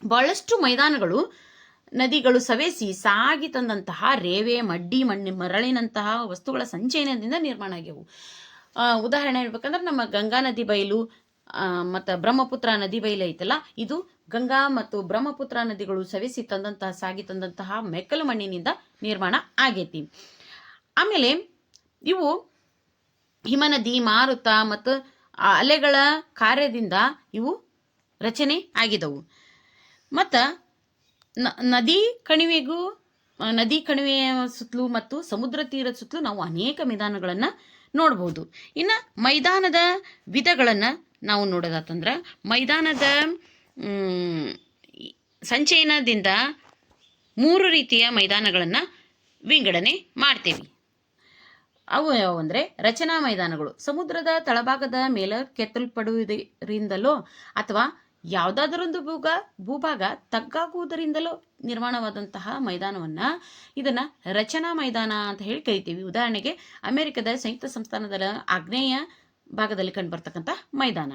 ಬಹಳಷ್ಟು ಮೈದಾನಗಳು ನದಿಗಳು ಸವೆಸಿ ಸಾಗಿ ತಂದಂತಹ ರೇವೆ, ಮಡ್ಡಿ, ಮಣ್ಣಿ, ಮರಳಿನಂತಹ ವಸ್ತುಗಳ ಸಂಚಯನದಿಂದ ನಿರ್ಮಾಣ ಆಗ್ಯವು. ಉದಾಹರಣೆ ಹೇಳ್ಬೇಕಂದ್ರೆ ನಮ್ಮ ಗಂಗಾ ನದಿ ಬಯಲು ಮತ್ತು ಬ್ರಹ್ಮಪುತ್ರ ನದಿ ಬಯಲು ಐತಲ್ಲ, ಇದು ಗಂಗಾ ಮತ್ತು ಬ್ರಹ್ಮಪುತ್ರ ನದಿಗಳು ಸವೆಸಿ ತಂದಂತಹ, ಸಾಗಿ ತಂದಂತಹ ಮೆಕ್ಕಲು ಮಣ್ಣಿನಿಂದ ನಿರ್ಮಾಣ ಆಗೈತಿ. ಆಮೇಲೆ ಇವು ಹಿಮನದಿ ಮಾರುತ ಮತ್ತು ಅಲೆಗಳ ಕಾರ್ಯದಿಂದ ಇವು ರಚನೆ ಆಗಿದವು. ಮತ್ತು ನದಿ ಕಣಿವೆಗೂ ನದಿ ಕಣಿವೆಯ ಸುತ್ತಲೂ ಮತ್ತು ಸಮುದ್ರ ತೀರದ ಸುತ್ತಲೂ ನಾವು ಅನೇಕ ಮೈದಾನಗಳನ್ನು ನೋಡ್ಬೋದು. ಇನ್ನು ಮೈದಾನದ ವಿಧಗಳನ್ನು ನಾವು ನೋಡೋದಾತಂದ್ರೆ, ಮೈದಾನದ ಸಂಚಯನದಿಂದ ಮೂರು ರೀತಿಯ ಮೈದಾನಗಳನ್ನು ವಿಂಗಡಣೆ ಮಾಡ್ತೀವಿ. ಅವು ಯಾವುವು ಅಂದರೆ, ರಚನಾ ಮೈದಾನಗಳು. ಸಮುದ್ರದ ತಳಭಾಗದ ಮೇಲೆ ಕೆತ್ತಲ್ಪಡುವುದರಿಂದಲೋ ಅಥವಾ ಯಾವುದಾದರೊಂದು ಭೂಗ, ಭೂಭಾಗ ತಗ್ಗಾಗುವುದರಿಂದಲೂ ನಿರ್ಮಾಣವಾದಂತಹ ಮೈದಾನವನ್ನು ಇದನ್ನು ರಚನಾ ಮೈದಾನ ಅಂತ ಹೇಳಿ ಕರಿತೀವಿ. ಉದಾಹರಣೆಗೆ ಅಮೆರಿಕದ ಸಂಯುಕ್ತ ಸಂಸ್ಥಾನದ ಆಗ್ನೇಯ ಭಾಗದಲ್ಲಿ ಕಂಡುಬರ್ತಕ್ಕಂಥ ಮೈದಾನ.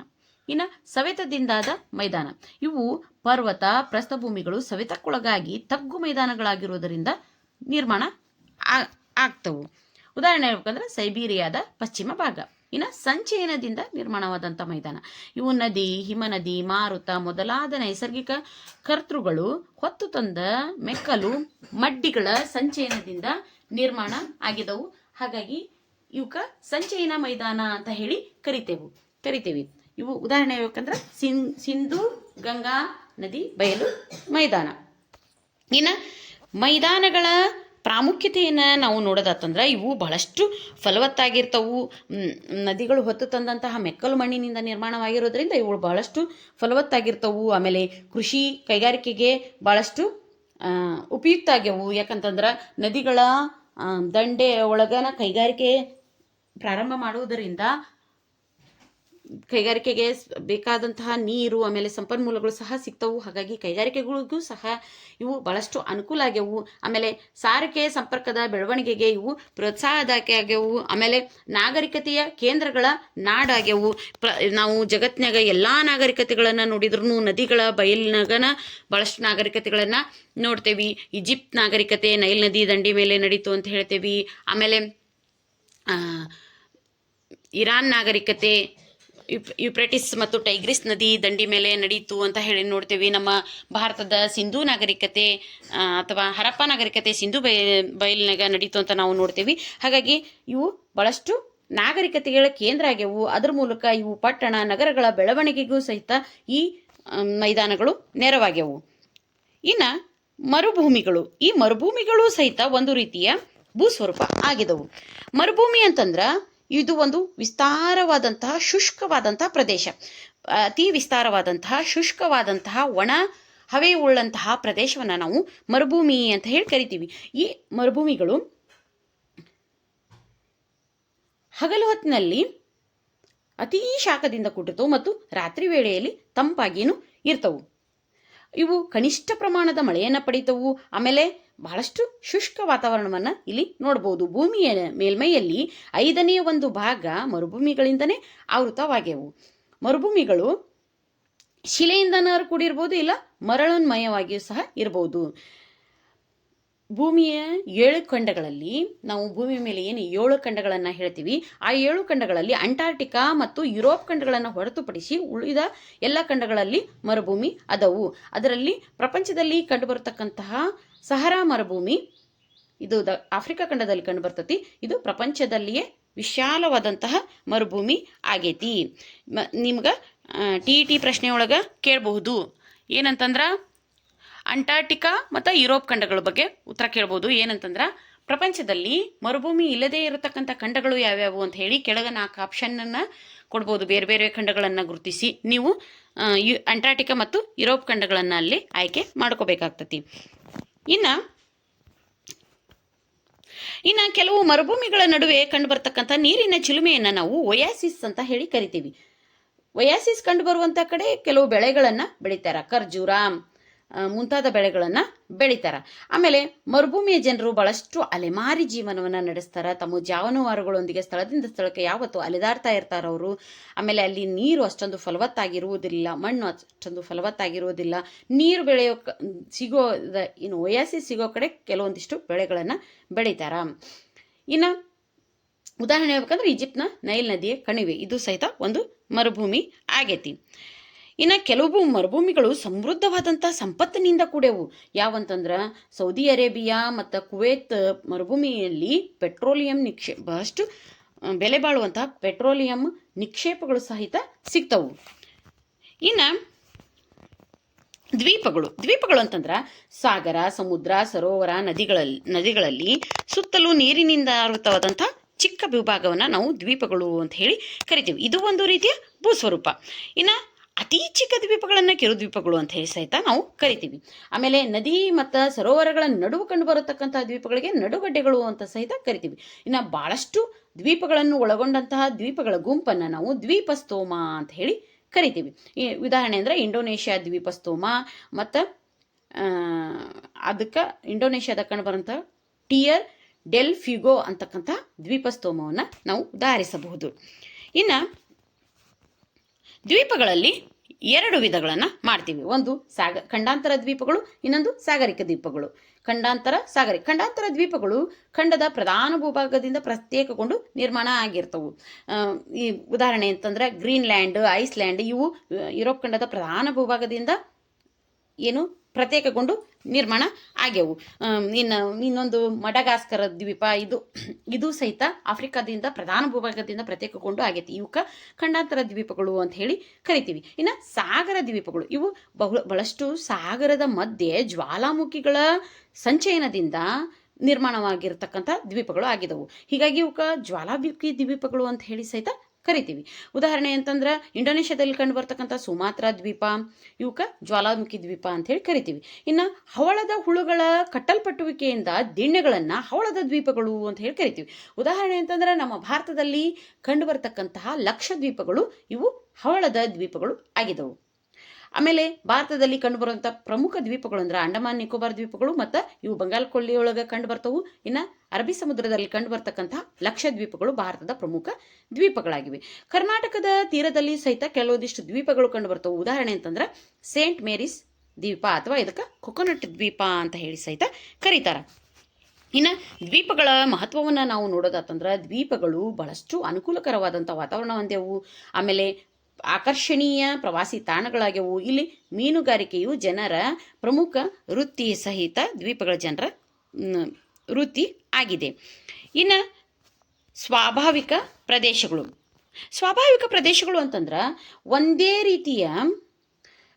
ಇನ್ನು ಸವೆತದಿಂದಾದ ಮೈದಾನ. ಇವು ಪರ್ವತ, ಪ್ರಸ್ಥಭೂಮಿಗಳು ಸವೆತಕ್ಕೊಳಗಾಗಿ ತಗ್ಗು ಮೈದಾನಗಳಾಗಿರುವುದರಿಂದ ನಿರ್ಮಾಣ ಆಗ್ತವು. ಉದಾಹರಣೆ ಹೇಳ್ಬೇಕಂದ್ರೆ ಸೈಬೀರಿಯಾದ ಪಶ್ಚಿಮ ಭಾಗ. ಇನ್ನು ಸಂಚಯನದಿಂದ ನಿರ್ಮಾಣವಾದಂಥ ಮೈದಾನ. ಇವು ನದಿ, ಹಿಮನದಿ, ಮಾರುತ ಮೊದಲಾದ ನೈಸರ್ಗಿಕ ಕರ್ತೃಗಳು ಹೊತ್ತು ತಂದ ಮೆಕ್ಕಲು ಮಡ್ಡಿಗಳ ಸಂಚಯನದಿಂದ ನಿರ್ಮಾಣ ಆಗಿದವು. ಹಾಗಾಗಿ ಇವಕ್ಕ ಸಂಚಯನ ಮೈದಾನ ಅಂತ ಹೇಳಿ ಕರಿತೇವು. ಕರಿತೇವೆ. ಇವು ಉದಾಹರಣೆ ಹೇಳ್ಬೇಕಂದ್ರೆ ಸಿನ್ ಸಿಂಧು, ಗಂಗಾ, ನದಿ, ಬಯಲು ಮೈದಾನ. ಇನ್ನು ಮೈದಾನಗಳ ಪ್ರಾಮುಖ್ಯತೆಯನ್ನು ನಾವು ನೋಡೋದಾತಂದ್ರೆ ಇವು ಬಹಳಷ್ಟು ಫಲವತ್ತಾಗಿರ್ತವು. ನದಿಗಳು ಹೊತ್ತು ತಂದಂತಹ ಮೆಕ್ಕಲು ಮಣ್ಣಿನಿಂದ ನಿರ್ಮಾಣವಾಗಿರೋದ್ರಿಂದ ಇವುಗಳು ಬಹಳಷ್ಟು ಫಲವತ್ತಾಗಿರ್ತವು. ಆಮೇಲೆ ಕೃಷಿ ಕೈಗಾರಿಕೆಗೆ ಭಾಳಷ್ಟು ಉಪಯುಕ್ತ ಆಗ್ಯವು. ಯಾಕಂತಂದ್ರೆ ನದಿಗಳ ದಂಡೆ ಒಳಗನ ಕೈಗಾರಿಕೆ ಪ್ರಾರಂಭ ಮಾಡುವುದರಿಂದ ಕೈಗಾರಿಕೆಗೆ ಬೇಕಾದಂತಹ ನೀರು, ಆಮೇಲೆ ಸಂಪನ್ಮೂಲಗಳು ಸಹ ಸಿಗ್ತವು. ಹಾಗಾಗಿ ಕೈಗಾರಿಕೆಗಳಿಗೂ ಸಹ ಇವು ಬಹಳಷ್ಟು ಅನುಕೂಲ ಆಗ್ಯವು. ಆಮೇಲೆ ಸಾರಿಗೆ ಸಂಪರ್ಕದ ಬೆಳವಣಿಗೆಗೆ ಇವು ಪ್ರೋತ್ಸಾಹದಾಯಕ ಆಗ್ಯವು. ಆಮೇಲೆ ನಾಗರಿಕತೆಯ ಕೇಂದ್ರಗಳ ನಾಡಾಗ್ಯವು. ಪ್ರ, ನಾವು ಜಗತ್ತಿನಾಗ ಎಲ್ಲ ನಾಗರಿಕತೆಗಳನ್ನು ನೋಡಿದ್ರು ನದಿಗಳ ಬಯಲಿನಾಗನ ಬಹಳಷ್ಟು ನಾಗರಿಕತೆಗಳನ್ನು ನೋಡ್ತೇವೆ. ಈಜಿಪ್ಟ್ ನಾಗರಿಕತೆ, ನೈಲ್ ನದಿ ದಂಡಿ ಮೇಲೆ ನಡೀತು ಅಂತ ಹೇಳ್ತೇವೆ. ಆಮೇಲೆ ಇರಾನ್ ನಾಗರಿಕತೆ ಯುಪ್ರೆಟಿಸ್ ಮತ್ತು ಟೈಗ್ರಿಸ್ ನದಿ ದಂಡಿ ಮೇಲೆ ನಡೀತು ಅಂತ ಹೇಳಿ ನೋಡ್ತೇವೆ. ನಮ್ಮ ಭಾರತದ ಸಿಂಧೂ ನಾಗರಿಕತೆ ಅಥವಾ ಹರಪ್ಪ ನಾಗರಿಕತೆ ಸಿಂಧು ಬೈ ಬಯಲಿನಾಗ ನಡೀತು ಅಂತ ನಾವು ನೋಡ್ತೇವೆ. ಹಾಗಾಗಿ ಇವು ಬಹಳಷ್ಟು ನಾಗರಿಕತೆಗಳ ಕೇಂದ್ರ ಆಗ್ಯವು. ಅದರ ಮೂಲಕ ಇವು ಪಟ್ಟಣ, ನಗರಗಳ ಬೆಳವಣಿಗೆಗೂ ಸಹಿತ ಈ ಮೈದಾನಗಳು ನೆರವಾಗ್ಯವು. ಇನ್ನು ಮರುಭೂಮಿಗಳು. ಈ ಮರುಭೂಮಿಗಳು ಸಹಿತ ಒಂದು ರೀತಿಯ ಭೂಸ್ವರೂಪ ಆಗಿದವು. ಮರುಭೂಮಿ ಅಂತಂದ್ರೆ ಇದು ಒಂದು ವಿಸ್ತಾರವಾದಂತಹ ಶುಷ್ಕವಾದಂತಹ ಪ್ರದೇಶ. ಅತಿ ವಿಸ್ತಾರವಾದಂತಹ ಶುಷ್ಕವಾದಂತಹ ಒಣ ಹವೆ ಉಳ್ಳಂತಹ ಪ್ರದೇಶವನ್ನು ನಾವು ಮರುಭೂಮಿ ಅಂತ ಹೇಳಿ ಕರಿತೀವಿ. ಈ ಮರುಭೂಮಿಗಳು ಹಗಲು ಹೊತ್ತಿನಲ್ಲಿ ಅತೀ ಶಾಖದಿಂದ ಕೂಡಿರ್ತವು ಮತ್ತು ರಾತ್ರಿ ವೇಳೆಯಲ್ಲಿ ತಂಪಾಗಿಯೂ ಇರ್ತವು. ಇವು ಕನಿಷ್ಠ ಪ್ರಮಾಣದ ಮಳೆಯನ್ನು ಪಡಿತವು. ಆಮೇಲೆ ಬಹಳಷ್ಟು ಶುಷ್ಕ ವಾತಾವರಣವನ್ನು ಇಲ್ಲಿ ನೋಡ್ಬೋದು. ಭೂಮಿಯ ಮೇಲ್ಮೈಯಲ್ಲಿ ಐದನೇ ಒಂದು ಭಾಗ ಮರುಭೂಮಿಗಳಿಂದನೇ ಆವೃತವಾಗ್ಯವು ಮರುಭೂಮಿಗಳು ಶಿಲೆಯಿಂದನಾರು ಕೂಡಿರ್ಬೋದು ಇಲ್ಲ ಮರಳನ್ಮಯವಾಗಿಯೂ ಸಹ ಇರಬಹುದು ಭೂಮಿಯ ಏಳು ಖಂಡಗಳಲ್ಲಿ ನಾವು ಭೂಮಿ ಮೇಲೆ ಏನು ಏಳು ಖಂಡಗಳನ್ನು ಹೇಳ್ತೀವಿ. ಆ ಏಳು ಖಂಡಗಳಲ್ಲಿ ಅಂಟಾರ್ಟಿಕಾ ಮತ್ತು ಯುರೋಪ್ ಖಂಡಗಳನ್ನು ಹೊರತುಪಡಿಸಿ ಉಳಿದ ಎಲ್ಲ ಖಂಡಗಳಲ್ಲಿ ಮರುಭೂಮಿ ಅದವು. ಅದರಲ್ಲಿ ಪ್ರಪಂಚದಲ್ಲಿ ಕಂಡುಬರತಕ್ಕಂತಹ ಸಹರಾ ಮರುಭೂಮಿ. ಇದು ದ ಆಫ್ರಿಕಾ ಖಂಡದಲ್ಲಿ ಕಂಡು ಬರ್ತತಿ. ಇದು ಪ್ರಪಂಚದಲ್ಲಿಯೇ ವಿಶಾಲವಾದಂತಹ ಮರುಭೂಮಿ ಆಗೈತಿ. ಮ, ನಿಮ್ಗೆ ಟಿ ಇ ಟಿ ಪ್ರಶ್ನೆಯೊಳಗೆ ಕೇಳಬಹುದು. ಏನಂತಂದ್ರೆ, ಅಂಟಾರ್ಟಿಕಾ ಮತ್ತು ಯುರೋಪ್ ಖಂಡಗಳ ಬಗ್ಗೆ ಉತ್ತರ ಕೇಳ್ಬೋದು ಏನಂತಂದ್ರೆ, ಪ್ರಪಂಚದಲ್ಲಿ ಮರುಭೂಮಿ ಇಲ್ಲದೇ ಇರತಕ್ಕಂಥ ಖಂಡಗಳು ಯಾವ್ಯಾವು ಅಂತ ಹೇಳಿ ಕೆಳಗೆ ನಾಲ್ಕು ಆಪ್ಷನ್ನನ್ನು ಕೊಡ್ಬೋದು. ಬೇರೆ ಬೇರೆ ಖಂಡಗಳನ್ನು ಗುರುತಿಸಿ ನೀವು ಅಂಟಾರ್ಟಿಕಾ ಮತ್ತು ಯುರೋಪ್ ಖಂಡಗಳನ್ನು ಅಲ್ಲಿ ಆಯ್ಕೆ ಮಾಡ್ಕೋಬೇಕಾಗ್ತತಿ. ಇನ್ನ, ಇನ್ನು ಕೆಲವು ಮರುಭೂಮಿಗಳ ನಡುವೆ ಕಂಡುಬರ್ತಕ್ಕಂಥ ನೀರಿನ ಚಿಲುಮೆಯನ್ನು ನಾವು ಒಯಾಸಿಸ್ ಅಂತ ಹೇಳಿ ಕರಿತೀವಿ. ಒಯಾಸಿಸ್ ಕಂಡುಬರುವಂಥ ಕಡೆ ಕೆಲವು ಬೆಳೆಗಳನ್ನು ಬೆಳೀತಾರೆ. ಖರ್ಜೂರ ಮುಂತಾದ ಬೆಳೆಗಳನ್ನು ಬೆಳಿತಾರ. ಆಮೇಲೆ ಮರುಭೂಮಿಯ ಜನರು ಬಹಳಷ್ಟು ಅಲೆಮಾರಿ ಜೀವನವನ್ನು ನಡೆಸ್ತಾರೆ. ತಮ್ಮ ಜಾನುವಾರುಗಳೊಂದಿಗೆ ಸ್ಥಳದಿಂದ ಸ್ಥಳಕ್ಕೆ ಯಾವತ್ತು ಅಲೆದಾಡ್ತಾ ಇರ್ತಾರೆ ಅವರು. ಆಮೇಲೆ ಅಲ್ಲಿ ನೀರು ಅಷ್ಟೊಂದು ಫಲವತ್ತಾಗಿರುವುದಿಲ್ಲ, ಮಣ್ಣು ಅಷ್ಟೊಂದು ಫಲವತ್ತಾಗಿರುವುದಿಲ್ಲ. ನೀರು ಬೆಳೆಯೋ ಸಿಗೋ ಇನ್ನು ಒಯಾಸಿ ಸಿಗೋ ಕಡೆ ಕೆಲವೊಂದಿಷ್ಟು ಬೆಳೆಗಳನ್ನು ಬೆಳಿತಾರ. ಇನ್ನು ಉದಾಹರಣೆ ಹೇಳ್ಬೇಕಂದ್ರೆ ಈಜಿಪ್ಟ್ನ ನೈಲ್ ನದಿಯ ಕಣಿವೆ. ಇದು ಸಹಿತ ಒಂದು ಮರುಭೂಮಿ ಆಗೈತಿ. ಇನ್ನು ಕೆಲವು ಮರುಭೂಮಿಗಳು ಸಮೃದ್ಧವಾದಂಥ ಸಂಪತ್ತಿನಿಂದ ಕೂಡ್ಯವು ಯಾವಂತಂದ್ರೆ ಸೌದಿ ಅರೇಬಿಯಾ ಮತ್ತು ಕುವೇತ್ ಮರುಭೂಮಿಯಲ್ಲಿ ಪೆಟ್ರೋಲಿಯಂ ನಿಕ್ಷೇ ಬಹಳಷ್ಟು ಬೆಲೆ ಬಾಳುವಂತಹ ಪೆಟ್ರೋಲಿಯಂ ನಿಕ್ಷೇಪಗಳು ಸಹಿತ ಸಿಗ್ತವು. ಇನ್ನು ದ್ವೀಪಗಳು ದ್ವೀಪಗಳು ಅಂತಂದ್ರೆ ಸಾಗರ, ಸಮುದ್ರ, ಸರೋವರ ನದಿಗಳಲ್ಲಿ ನದಿಗಳಲ್ಲಿ ಸುತ್ತಲೂ ನೀರಿನಿಂದ ಆವೃತವಾದಂಥ ಚಿಕ್ಕ ವಿಭಾಗವನ್ನು ನಾವು ದ್ವೀಪಗಳು ಅಂತ ಹೇಳಿ ಕರಿತೀವಿ. ಇದು ಒಂದು ರೀತಿಯ ಭೂಸ್ವರೂಪ. ಇನ್ನು ಅತಿ ಚಿಕ್ಕ ದ್ವೀಪಗಳನ್ನು ಕಿರುದ್ವೀಪಗಳು ಅಂತ ಹೇಳಿ ಸಹಿತ ನಾವು ಕರಿತೀವಿ. ಆಮೇಲೆ ನದಿ ಮತ್ತು ಸರೋವರಗಳ ನಡುವೆ ಕಂಡು ಬರತಕ್ಕಂಥ ದ್ವೀಪಗಳಿಗೆ ನಡುಗಡ್ಡೆಗಳು ಅಂತ ಸಹಿತ ಕರಿತೀವಿ. ಇನ್ನು ಭಾಳಷ್ಟು ದ್ವೀಪಗಳನ್ನು ಒಳಗೊಂಡಂತಹ ದ್ವೀಪಗಳ ಗುಂಪನ್ನು ನಾವು ದ್ವೀಪಸ್ತೋಮ ಅಂತ ಹೇಳಿ ಕರಿತೀವಿ. ಉದಾಹರಣೆ ಅಂದರೆ ಇಂಡೋನೇಷ್ಯಾ ದ್ವೀಪಸ್ತೋಮ ಮತ್ತು ಅದಕ್ಕೆ ಇಂಡೋನೇಷ್ಯಾದ ಕಂಡುಬರುವಂಥ ಟಿಯರ್ ಡೆಲ್ ಫ್ಯುಗೋ ಅಂತಕ್ಕಂಥ ದ್ವೀಪಸ್ತೋಮವನ್ನು ನಾವು ಉದಾಹರಿಸಬಹುದು ಇನ್ನು ದ್ವೀಪಗಳಲ್ಲಿ ಎರಡು ವಿಧಗಳನ್ನು ಮಾಡ್ತೀವಿ. ಒಂದು ಸಾಗ, ಖಂಡಾಂತರ ದ್ವೀಪಗಳು, ಇನ್ನೊಂದು ಸಾಗರಿಕ ದ್ವೀಪಗಳು. ಖಂಡಾಂತರ, ಸಾಗರಿ, ಖಂಡಾಂತರ ದ್ವೀಪಗಳು ಖಂಡದ ಪ್ರಧಾನ ಭೂಭಾಗದಿಂದ ಪ್ರತ್ಯೇಕಗೊಂಡು ನಿರ್ಮಾಣ ಆಗಿರ್ತವು. ಈ ಉದಾಹರಣೆ ಅಂತಂದ್ರೆ ಗ್ರೀನ್ಲ್ಯಾಂಡ್, ಐಸ್ಲ್ಯಾಂಡ್ ಇವು ಯುರೋಪ್ ಖಂಡದ ಪ್ರಧಾನ ಭೂಭಾಗದಿಂದ ಏನು ಪ್ರತ್ಯೇಕಗೊಂಡು ನಿರ್ಮಾಣ ಆಗ್ಯವು. ಇನ್ನು ಇನ್ನೊಂದು ಮಡಗಾಸ್ಕರ ದ್ವೀಪ, ಇದು ಇದು ಸಹಿತ ಆಫ್ರಿಕಾದಿಂದ ಪ್ರಧಾನ ಭೂಭಾಗದಿಂದ ಪ್ರತ್ಯೇಕಗೊಂಡು ಆಗೈತಿ. ಇವಕ್ಕೆ ಖಂಡಾಂತರ ದ್ವೀಪಗಳು ಅಂತ ಹೇಳಿ ಕರಿತೀವಿ. ಇನ್ನು ಸಾಗರ ದ್ವೀಪಗಳು, ಇವು ಬಹು, ಬಹಳಷ್ಟು ಸಾಗರದ ಮಧ್ಯೆ ಜ್ವಾಲಾಮುಖಿಗಳ ಸಂಚಯನದಿಂದ ನಿರ್ಮಾಣವಾಗಿರತಕ್ಕಂಥ ದ್ವೀಪಗಳು ಆಗಿದವು. ಹೀಗಾಗಿ ಇವಕ್ಕೆ ಜ್ವಾಲಾಮುಖಿ ದ್ವೀಪಗಳು ಅಂತ ಹೇಳಿ ಸಹಿತ ಕರಿತೀವಿ. ಉದಾಹರಣೆ ಅಂತಂದ್ರೆ ಇಂಡೋನೇಷ್ಯಾದಲ್ಲಿ ಕಂಡು ಬರ್ತಕ್ಕಂಥ ಸುಮಾತ್ರ ದ್ವೀಪ ಇವಕ್ಕೆ ಜ್ವಾಲಾಮುಖಿ ದ್ವೀಪ ಅಂತ ಹೇಳಿ ಕರಿತೀವಿ. ಇನ್ನು ಹವಳದ ಹುಳುಗಳ ಕಟ್ಟಲ್ಪಟ್ಟುವಿಕೆಯಿಂದ ದಿಣ್ಣೆಗಳನ್ನು ಹವಳದ ದ್ವೀಪಗಳು ಅಂತ ಹೇಳಿ ಕರಿತೀವಿ. ಉದಾಹರಣೆ ಅಂತಂದ್ರೆ ನಮ್ಮ ಭಾರತದಲ್ಲಿ ಕಂಡು ಬರ್ತಕ್ಕಂತಹ ಲಕ್ಷ ದ್ವೀಪಗಳು ಇವು ಹವಳದ ದ್ವೀಪಗಳು ಆಗಿದವು. ಆಮೇಲೆ ಭಾರತದಲ್ಲಿ ಕಂಡುಬರುವಂಥ ಪ್ರಮುಖ ದ್ವೀಪಗಳು ಅಂದ್ರೆ ಅಂಡಮಾನ್, ನಿಕೋಬಾರ್ ದ್ವೀಪಗಳು ಮತ್ತು ಇವು ಬಂಗಾಳ ಕೊಲ್ಲಿಯೊಳಗೆ ಕಂಡು ಬರ್ತವು. ಇನ್ನು ಅರಬ್ಬಿ ಸಮುದ್ರದಲ್ಲಿ ಕಂಡು ಬರ್ತಕ್ಕಂಥ ಲಕ್ಷ ದ್ವೀಪಗಳು ಭಾರತದ ಪ್ರಮುಖ ದ್ವೀಪಗಳಾಗಿವೆ. ಕರ್ನಾಟಕದ ತೀರದಲ್ಲಿ ಸಹಿತ ಕೆಲವೊಂದಿಷ್ಟು ದ್ವೀಪಗಳು ಕಂಡು ಬರ್ತವು. ಉದಾಹರಣೆ ಅಂತಂದ್ರೆ ಸೇಂಟ್ ಮೇರಿಸ್ ದ್ವೀಪ ಅಥವಾ ಇದಕ್ಕೆ ಕೊಕೊನಟ್ ದ್ವೀಪ ಅಂತ ಹೇಳಿ ಸಹಿತ ಕರೀತಾರೆ. ಇನ್ನು ದ್ವೀಪಗಳ ಮಹತ್ವವನ್ನು ನಾವು ನೋಡೋದಾತಂದ್ರೆ ದ್ವೀಪಗಳು ಬಹಳಷ್ಟು ಅನುಕೂಲಕರವಾದಂಥ ವಾತಾವರಣ ಹೊಂದ್ಯವು ಆಮೇಲೆ ಆಕರ್ಷಣೀಯ ಪ್ರವಾಸಿ ತಾಣಗಳಾಗ್ಯವು. ಇಲ್ಲಿ ಮೀನುಗಾರಿಕೆಯು ಜನರ ಪ್ರಮುಖ ವೃತ್ತಿ ಸಹಿತ ದ್ವೀಪಗಳ ಜನರ ವೃತ್ತಿ ಆಗಿದೆ. ಇನ್ನು ಸ್ವಾಭಾವಿಕ ಪ್ರದೇಶಗಳು. ಸ್ವಾಭಾವಿಕ ಪ್ರದೇಶಗಳು ಅಂತಂದ್ರೆ ಒಂದೇ ರೀತಿಯ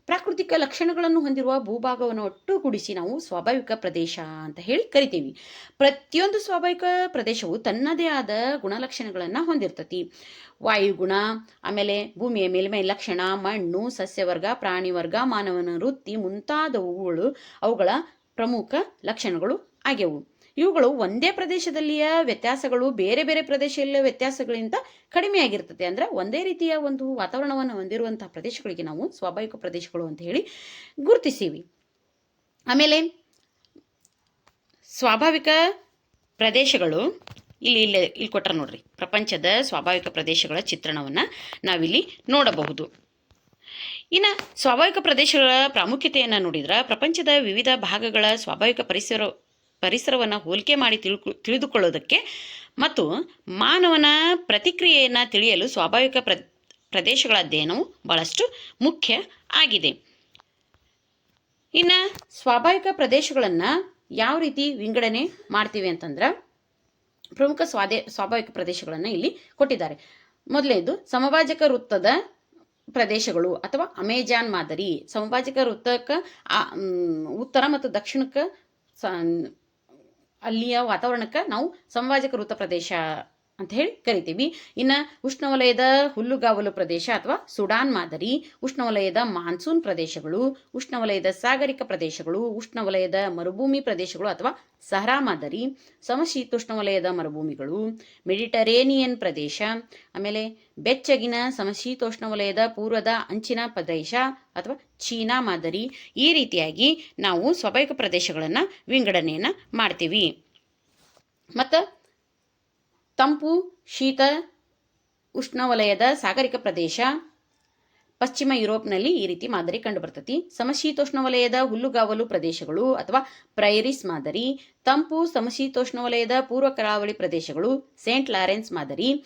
ಪ್ರಾಕೃತಿಕ ಲಕ್ಷಣಗಳನ್ನು ಹೊಂದಿರುವ ಭೂಭಾಗವನ್ನು ಒಟ್ಟುಗೂಡಿಸಿ ನಾವು ಸ್ವಾಭಾವಿಕ ಪ್ರದೇಶ ಅಂತ ಹೇಳಿ ಕರಿತೀವಿ. ಪ್ರತಿಯೊಂದು ಸ್ವಾಭಾವಿಕ ಪ್ರದೇಶವು ತನ್ನದೇ ಆದ ಗುಣಲಕ್ಷಣಗಳನ್ನು ಹೊಂದಿರ್ತತಿ. ವಾಯುಗುಣ, ಆಮೇಲೆ ಭೂಮಿಯ ಮೇಲ್ಮೈ ಲಕ್ಷಣ, ಮಣ್ಣು, ಸಸ್ಯವರ್ಗ, ಪ್ರಾಣಿವರ್ಗ, ಮಾನವನ ವೃತ್ತಿ ಮುಂತಾದವುಗಳು ಅವುಗಳ ಪ್ರಮುಖ ಲಕ್ಷಣಗಳು ಆಗ್ಯವು. ಇವುಗಳು ಒಂದೇ ಪ್ರದೇಶದಲ್ಲಿಯ ವ್ಯತ್ಯಾಸಗಳು, ಬೇರೆ ಬೇರೆ ಪ್ರದೇಶದಲ್ಲಿಯ ವ್ಯತ್ಯಾಸಗಳಿಂದ ಕಡಿಮೆಯಾಗಿರ್ತದೆ ಅಂದರೆ ಒಂದೇ ರೀತಿಯ ಒಂದು ವಾತಾವರಣವನ್ನು ಹೊಂದಿರುವಂತಹ ಪ್ರದೇಶಗಳಿಗೆ ನಾವು ಸ್ವಾಭಾವಿಕ ಪ್ರದೇಶಗಳು ಅಂತ ಹೇಳಿ ಗುರುತಿಸೀವಿ. ಆಮೇಲೆ ಸ್ವಾಭಾವಿಕ ಪ್ರದೇಶಗಳು, ಇಲ್ಲಿ ಇಲ್ಲಿ ಇಲ್ಲಿ ಕೊಟ್ಟರೆ ನೋಡ್ರಿ, ಪ್ರಪಂಚದ ಸ್ವಾಭಾವಿಕ ಪ್ರದೇಶಗಳ ಚಿತ್ರಣವನ್ನು ನಾವಿಲ್ಲಿ ನೋಡಬಹುದು. ಇನ್ನು ಸ್ವಾಭಾವಿಕ ಪ್ರದೇಶಗಳ ಪ್ರಾಮುಖ್ಯತೆಯನ್ನು ನೋಡಿದ್ರೆ ಪ್ರಪಂಚದ ವಿವಿಧ ಭಾಗಗಳ ಸ್ವಾಭಾವಿಕ ಪರಿಸರ ಪರಿಸರವನ್ನು ಹೋಲಿಕೆ ಮಾಡಿ ತಿಳ್ಕೊ, ತಿಳಿದುಕೊಳ್ಳೋದಕ್ಕೆ ಮತ್ತು ಮಾನವನ ಪ್ರತಿಕ್ರಿಯೆಯನ್ನು ತಿಳಿಯಲು ಸ್ವಾಭಾವಿಕ ಪ್ರ, ಪ್ರದೇಶಗಳ ಅಧ್ಯಯನವು ಬಹಳಷ್ಟು ಮುಖ್ಯ ಆಗಿದೆ. ಇನ್ನು ಸ್ವಾಭಾವಿಕ ಪ್ರದೇಶಗಳನ್ನು ಯಾವ ರೀತಿ ವಿಂಗಡಣೆ ಮಾಡ್ತೀವಿ ಅಂತಂದ್ರೆ ಪ್ರಮುಖ ಸ್ವಾದೇ, ಸ್ವಾಭಾವಿಕ ಪ್ರದೇಶಗಳನ್ನು ಇಲ್ಲಿ ಕೊಟ್ಟಿದ್ದಾರೆ. ಮೊದಲನೇದು ಸಮಭಾಜಕ ವೃತ್ತದ ಪ್ರದೇಶಗಳು ಅಥವಾ ಅಮೆಜಾನ್ ಮಾದರಿ. ಸಮಭಾಜಕ ವೃತ್ತಕ್ಕೆ ಉತ್ತರ ಮತ್ತು ದಕ್ಷಿಣಕ್ಕೆ ಅಲ್ಲಿಯ ವಾತಾವರಣಕ್ಕೆ ನಾವು ಸಂವಾಜಕ ವೃತ್ತ ಪ್ರದೇಶ ಅಂತ ಹೇಳಿ ಕರಿತೀವಿ. ಇನ್ನು ಉಷ್ಣವಲಯದ ಹುಲ್ಲುಗಾವಲು ಪ್ರದೇಶ ಅಥವಾ ಸುಡಾನ್ ಮಾದರಿ, ಉಷ್ಣವಲಯದ ಮಾನ್ಸೂನ್ ಪ್ರದೇಶಗಳು, ಉಷ್ಣವಲಯದ ಸಾಗರಿಕ ಪ್ರದೇಶಗಳು, ಉಷ್ಣವಲಯದ ಮರುಭೂಮಿ ಪ್ರದೇಶಗಳು ಅಥವಾ ಸಹರಾ ಮಾದರಿ, ಸಮಶೀತೋಷ್ಣವಲಯದ ಮರುಭೂಮಿಗಳು, ಮೆಡಿಟರೇನಿಯನ್ ಪ್ರದೇಶ, ಆಮೇಲೆ ಬೆಚ್ಚಗಿನ ಸಮಶೀತೋಷ್ಣವಲಯದ ಪೂರ್ವದ ಅಂಚಿನ ಪ್ರದೇಶ ಅಥವಾ ಚೀನಾ ಮಾದರಿ. ಈ ರೀತಿಯಾಗಿ ನಾವು ಸ್ವಾಭಾವಿಕ ಪ್ರದೇಶಗಳನ್ನು ವಿಂಗಡಣೆಯನ್ನು ಮಾಡ್ತೀವಿ. ಮತ್ತು ತಂಪು, ಶೀತ, ಉಷ್ಣವಲಯದ ಸಾಗರಿಕ ಪ್ರದೇಶ. ಪಶ್ಚಿಮ ಯುರೋಪ್ನಲ್ಲಿ ಈ ರೀತಿ ಮಾದರಿ ಕಂಡುಬರ್ತತಿ. ಸಮಶೀತೋಷ್ಣವಲಯದ ಹುಲ್ಲುಗಾವಲು ಪ್ರದೇಶಗಳು ಅಥವಾ ಪ್ರೈರಿಸ್ ಮಾದರಿ. ತಂಪು, ಸಮಶೀತೋಷ್ಣವಲಯದ ಪೂರ್ವ ಕರಾವಳಿ ಪ್ರದೇಶಗಳು, ಸೇಂಟ್ ಲಾರೆನ್ಸ್ ಮಾದರಿ.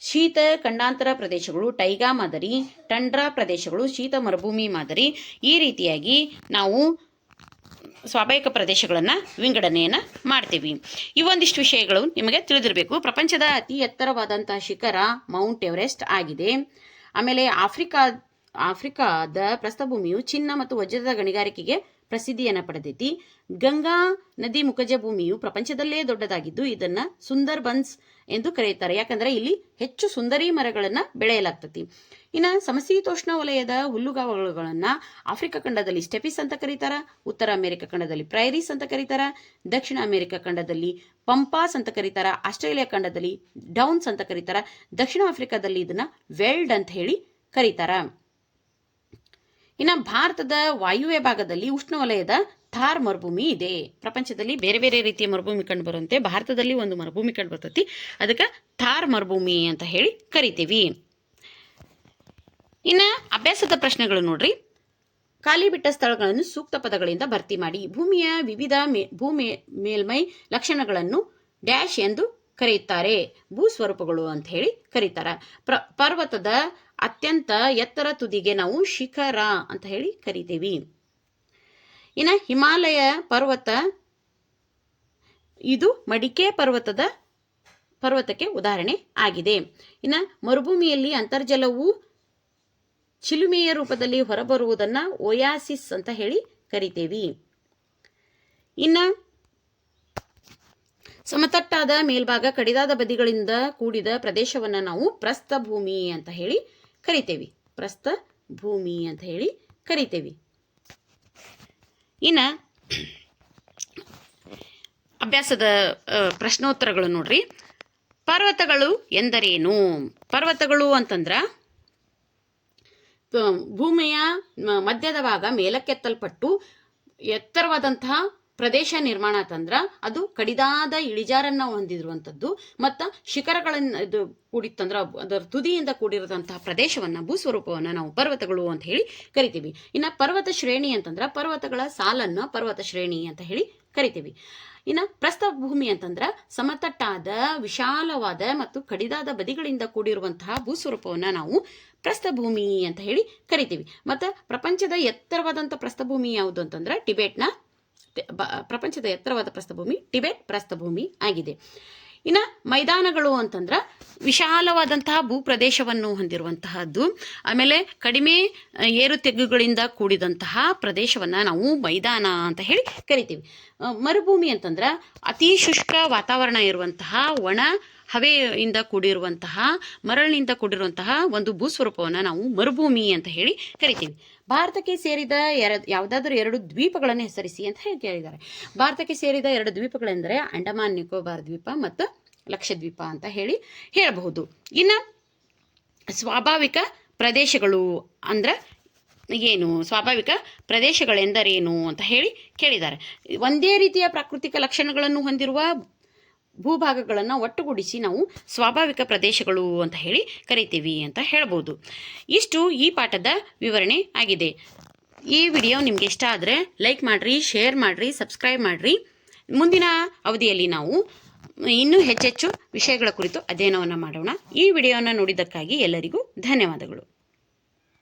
ಶೀತ, ಖಂಡಾಂತರ ಪ್ರದೇಶಗಳು, ಟೈಗಾ ಮಾದರಿ. ಟಂಡ್ರಾ ಪ್ರದೇಶಗಳು, ಶೀತ ಮರುಭೂಮಿ ಮಾದರಿ. ಈ ರೀತಿಯಾಗಿ ನಾವು ಸ್ವಾಭಾವಿಕ ಪ್ರದೇಶಗಳನ್ನು ವಿಂಗಡಣೆಯನ್ನು ಮಾಡ್ತೀವಿ. ಈ ಒಂದಿಷ್ಟು ವಿಷಯಗಳು ನಿಮಗೆ ತಿಳಿದಿರಬೇಕು. ಪ್ರಪಂಚದ ಅತಿ ಎತ್ತರವಾದಂತಹ ಶಿಖರ ಮೌಂಟ್ ಎವರೆಸ್ಟ್ ಆಗಿದೆ. ಆಮೇಲೆ ಆಫ್ರಿಕಾ ಆಫ್ರಿಕಾದ ಪ್ರಸ್ಥಭೂಮಿಯು ಚಿನ್ನ ಮತ್ತು ವಜ್ರದ ಗಣಿಗಾರಿಕೆಗೆ ಪ್ರಸಿದ್ಧಿಯನ್ನು ಪಡೆದೈತಿ. ಗಂಗಾ ನದಿ ಮುಖಜ ಭೂಮಿಯು ಪ್ರಪಂಚದಲ್ಲೇ ದೊಡ್ಡದಾಗಿದ್ದು, ಇದನ್ನು ಸುಂದರ್ ಬನ್ಸ್ ಎಂದು ಕರೆಯುತ್ತಾರೆ. ಯಾಕಂದ್ರೆ ಇಲ್ಲಿ ಹೆಚ್ಚು ಸುಂದರಿ ಮರಗಳನ್ನು ಬೆಳೆಯಲಾಗ್ತತಿ. ಇನ್ನು ಸಮಶೀತೋಷ್ಣ ವಲಯದ ಹುಲ್ಲುಗಾವಲುಗಳನ್ನು ಆಫ್ರಿಕಾ ಖಂಡದಲ್ಲಿ ಸ್ಟೆಪಿಸ್ ಅಂತ ಕರೀತಾರ, ಉತ್ತರ ಅಮೆರಿಕ ಖಂಡದಲ್ಲಿ ಪ್ರೈರೀಸ್ ಅಂತ ಕರೀತಾರ, ದಕ್ಷಿಣ ಅಮೆರಿಕ ಖಂಡದಲ್ಲಿ ಪಂಪಾಸ್ ಅಂತ ಕರೀತಾರ, ಆಸ್ಟ್ರೇಲಿಯಾ ಖಂಡದಲ್ಲಿ ಡೌನ್ಸ್ ಅಂತ ಕರೀತಾರ, ದಕ್ಷಿಣ ಆಫ್ರಿಕಾದಲ್ಲಿ ಇದನ್ನು ವೆಲ್ಡ್ ಅಂತ ಹೇಳಿ ಕರೀತಾರ. ಇನ್ನು ಭಾರತದ ವಾಯುವ್ಯ ಭಾಗದಲ್ಲಿ ಉಷ್ಣವಲಯದ ಥಾರ್ ಮರುಭೂಮಿ ಇದೆ. ಪ್ರಪಂಚದಲ್ಲಿ ಬೇರೆ ಬೇರೆ ರೀತಿಯ ಮರುಭೂಮಿ ಕಂಡು ಬರುವಂತೆ ಭಾರತದಲ್ಲಿ ಒಂದು ಮರುಭೂಮಿ ಕಂಡು ಬರ್ತೈತಿ ಅದಕ್ಕೆ ಥಾರ್ ಮರುಭೂಮಿ ಅಂತ ಹೇಳಿ ಕರಿತೀವಿ. ಇನ್ನು ಅಭ್ಯಾಸದ ಪ್ರಶ್ನೆಗಳು ನೋಡ್ರಿ. ಖಾಲಿ ಬಿಟ್ಟ ಸ್ಥಳಗಳನ್ನು ಸೂಕ್ತ ಪದಗಳಿಂದ ಭರ್ತಿ ಮಾಡಿ. ಭೂಮಿಯ ವಿವಿಧ ಮೇ, ಭೂಮಿ ಮೇಲ್ಮೈ ಲಕ್ಷಣಗಳನ್ನು ಡ್ಯಾಶ್ ಎಂದು ಕರೆಯುತ್ತಾರೆ. ಭೂಸ್ವರೂಪಗಳು ಅಂತ ಹೇಳಿ ಕರೀತಾರ. ಪ್ರ, ಪರ್ವತದ ಅತ್ಯಂತ ಎತ್ತರ ತುದಿಗೆ ನಾವು ಶಿಖರ ಅಂತ ಹೇಳಿ ಕರಿತೀವಿ. ಇನ್ನು ಹಿಮಾಲಯ ಪರ್ವತ, ಇದು ಮಡಿಕೆ ಪರ್ವತದ ಪರ್ವತಕ್ಕೆ ಉದಾಹರಣೆ ಆಗಿದೆ. ಇನ್ನು ಮರುಭೂಮಿಯಲ್ಲಿ ಅಂತರ್ಜಲವು ಚಿಲುಮೆಯ ರೂಪದಲ್ಲಿ ಹೊರಬರುವುದನ್ನು ಓಯಾಸಿಸ್ ಅಂತ ಹೇಳಿ ಕರಿತೇವಿ. ಇನ್ನು ಸಮತಟ್ಟಾದ ಮೇಲ್ಭಾಗ ಕಡಿದಾದ ಬದಿಗಳಿಂದ ಕೂಡಿದ ಪ್ರದೇಶವನ್ನು ನಾವು ಪ್ರಸ್ಥಭೂಮಿ ಅಂತ ಹೇಳಿ ಕರಿತೇವಿ. ಪ್ರಸ್ಥ ಭೂಮಿ ಅಂತ ಹೇಳಿ ಕರಿತೇವಿ. ಇನ್ನು ಅಭ್ಯಾಸದ ಪ್ರಶ್ನೋತ್ತರಗಳು ನೋಡ್ರಿ. ಪರ್ವತಗಳು ಎಂದರೇನು? ಪರ್ವತಗಳು ಅಂತಂದ್ರ ಭೂಮಿಯ ಮಧ್ಯದ ಭಾಗ ಮೇಲಕ್ಕೆತ್ತಲ್ಪಟ್ಟು ಎತ್ತರವಾದಂತಹ ಪ್ರದೇಶ ನಿರ್ಮಾಣ ತಂದ್ರ ಅದು ಕಡಿದಾದ ಇಳಿಜಾರನ್ನ ಹೊಂದಿರುವಂಥದ್ದು, ಮತ್ತು ಶಿಖರಗಳನ್ನು ಇದು ಕೂಡಿತ್ತಂದ್ರ ಅದರ ತುದಿಯಿಂದ ಕೂಡಿರೋದಂತಹ ಪ್ರದೇಶವನ್ನ, ಭೂಸ್ವರೂಪವನ್ನ ನಾವು ಪರ್ವತಗಳು ಅಂತ ಹೇಳಿ ಕರಿತೀವಿ. ಇನ್ನು ಪರ್ವತ ಶ್ರೇಣಿ ಅಂತಂದ್ರ ಪರ್ವತಗಳ ಸಾಲನ್ನ ಪರ್ವತ ಶ್ರೇಣಿ ಅಂತ ಹೇಳಿ ಕರಿತೀವಿ. ಇನ್ನು ಪ್ರಸ್ಥಭೂಮಿ ಅಂತಂದ್ರ ಸಮತಟ್ಟಾದ, ವಿಶಾಲವಾದ ಮತ್ತು ಕಡಿದಾದ ಬದಿಗಳಿಂದ ಕೂಡಿರುವಂತಹ ಭೂಸ್ವರೂಪವನ್ನ ನಾವು ಪ್ರಸ್ಥಭೂಮಿ ಅಂತ ಹೇಳಿ ಕರಿತೀವಿ. ಮತ್ತು ಪ್ರಪಂಚದ ಎತ್ತರವಾದಂಥ ಪ್ರಸ್ಥಭೂಮಿ ಯಾವುದು ಅಂತಂದ್ರೆ ಟಿಬೆಟ್ನ ಪ್ರಪಂಚದ ಎತ್ತರವಾದ ಪ್ರಸ್ಥಭೂಮಿ, ಟಿಬೆಟ್ ಪ್ರಸ್ಥಭೂಮಿ ಆಗಿದೆ. ಇನ್ನು ಮೈದಾನಗಳು ಅಂತಂದ್ರ ವಿಶಾಲವಾದಂತಹ ಭೂಪ್ರದೇಶವನ್ನು ಹೊಂದಿರುವಂತಹದ್ದು. ಆಮೇಲೆ ಕಡಿಮೆ ಏರು ತೆಗ್ಗುಗಳಿಂದ ಕೂಡಿದಂತಹ ಪ್ರದೇಶವನ್ನ ನಾವು ಮೈದಾನ ಅಂತ ಹೇಳಿ ಕರಿತೀವಿ. ಮರುಭೂಮಿ ಅಂತಂದ್ರೆ ಅತಿ ಶುಷ್ಕ ವಾತಾವರಣ ಇರುವಂತಹ ಒಣ ಹವೆಯಿಂದ ಕೂಡಿರುವಂತಹ, ಮರಳಿನಿಂದ ಕೂಡಿರುವಂತಹ ಒಂದು ಭೂಸ್ವರೂಪವನ್ನು ನಾವು ಮರುಭೂಮಿ ಅಂತ ಹೇಳಿ ಕರಿತೀವಿ. ಭಾರತಕ್ಕೆ ಸೇರಿದ ಎರಡು, ಯಾವುದಾದ್ರೂ ಎರಡು ದ್ವೀಪಗಳನ್ನು ಹೆಸರಿಸಿ ಅಂತ ಹೇಳಿ ಕೇಳಿದ್ದಾರೆ. ಭಾರತಕ್ಕೆ ಸೇರಿದ ಎರಡು ದ್ವೀಪಗಳೆಂದರೆ ಅಂಡಮಾನ್, ನಿಕೋಬಾರ್ ದ್ವೀಪ ಮತ್ತು ಲಕ್ಷದ್ವೀಪ ಅಂತ ಹೇಳಿ ಹೇಳಬಹುದು. ಇನ್ನು ಸ್ವಾಭಾವಿಕ ಪ್ರದೇಶಗಳು ಅಂದ್ರೆ ಏನು? ಸ್ವಾಭಾವಿಕ ಪ್ರದೇಶಗಳೆಂದರೇನು ಅಂತ ಹೇಳಿ ಕೇಳಿದ್ದಾರೆ. ಒಂದೇ ರೀತಿಯ ಪ್ರಾಕೃತಿಕ ಲಕ್ಷಣಗಳನ್ನು ಹೊಂದಿರುವ ಭೂಭಾಗಗಳನ್ನು ಒಟ್ಟುಗೂಡಿಸಿ ನಾವು ಸ್ವಾಭಾವಿಕ ಪ್ರದೇಶಗಳು ಅಂತ ಹೇಳಿ ಕರಿತೀವಿ ಅಂತ ಹೇಳ್ಬೋದು. ಇಷ್ಟು ಈ ಪಾಠದ ವಿವರಣೆ ಆಗಿದೆ. ಈ ವಿಡಿಯೋ ನಿಮಗೆ ಇಷ್ಟ ಆದರೆ ಲೈಕ್ ಮಾಡಿರಿ, ಶೇರ್ ಮಾಡಿರಿ, ಸಬ್ಸ್ಕ್ರೈಬ್ ಮಾಡಿರಿ. ಮುಂದಿನ ಅವಧಿಯಲ್ಲಿ ನಾವು ಇನ್ನೂ ಹೆಚ್ಚೆಚ್ಚು ವಿಷಯಗಳ ಕುರಿತು ಅಧ್ಯಯನವನ್ನು ಮಾಡೋಣ. ಈ ವಿಡಿಯೋನ ನೋಡಿದ್ದಕ್ಕಾಗಿ ಎಲ್ಲರಿಗೂ ಧನ್ಯವಾದಗಳು.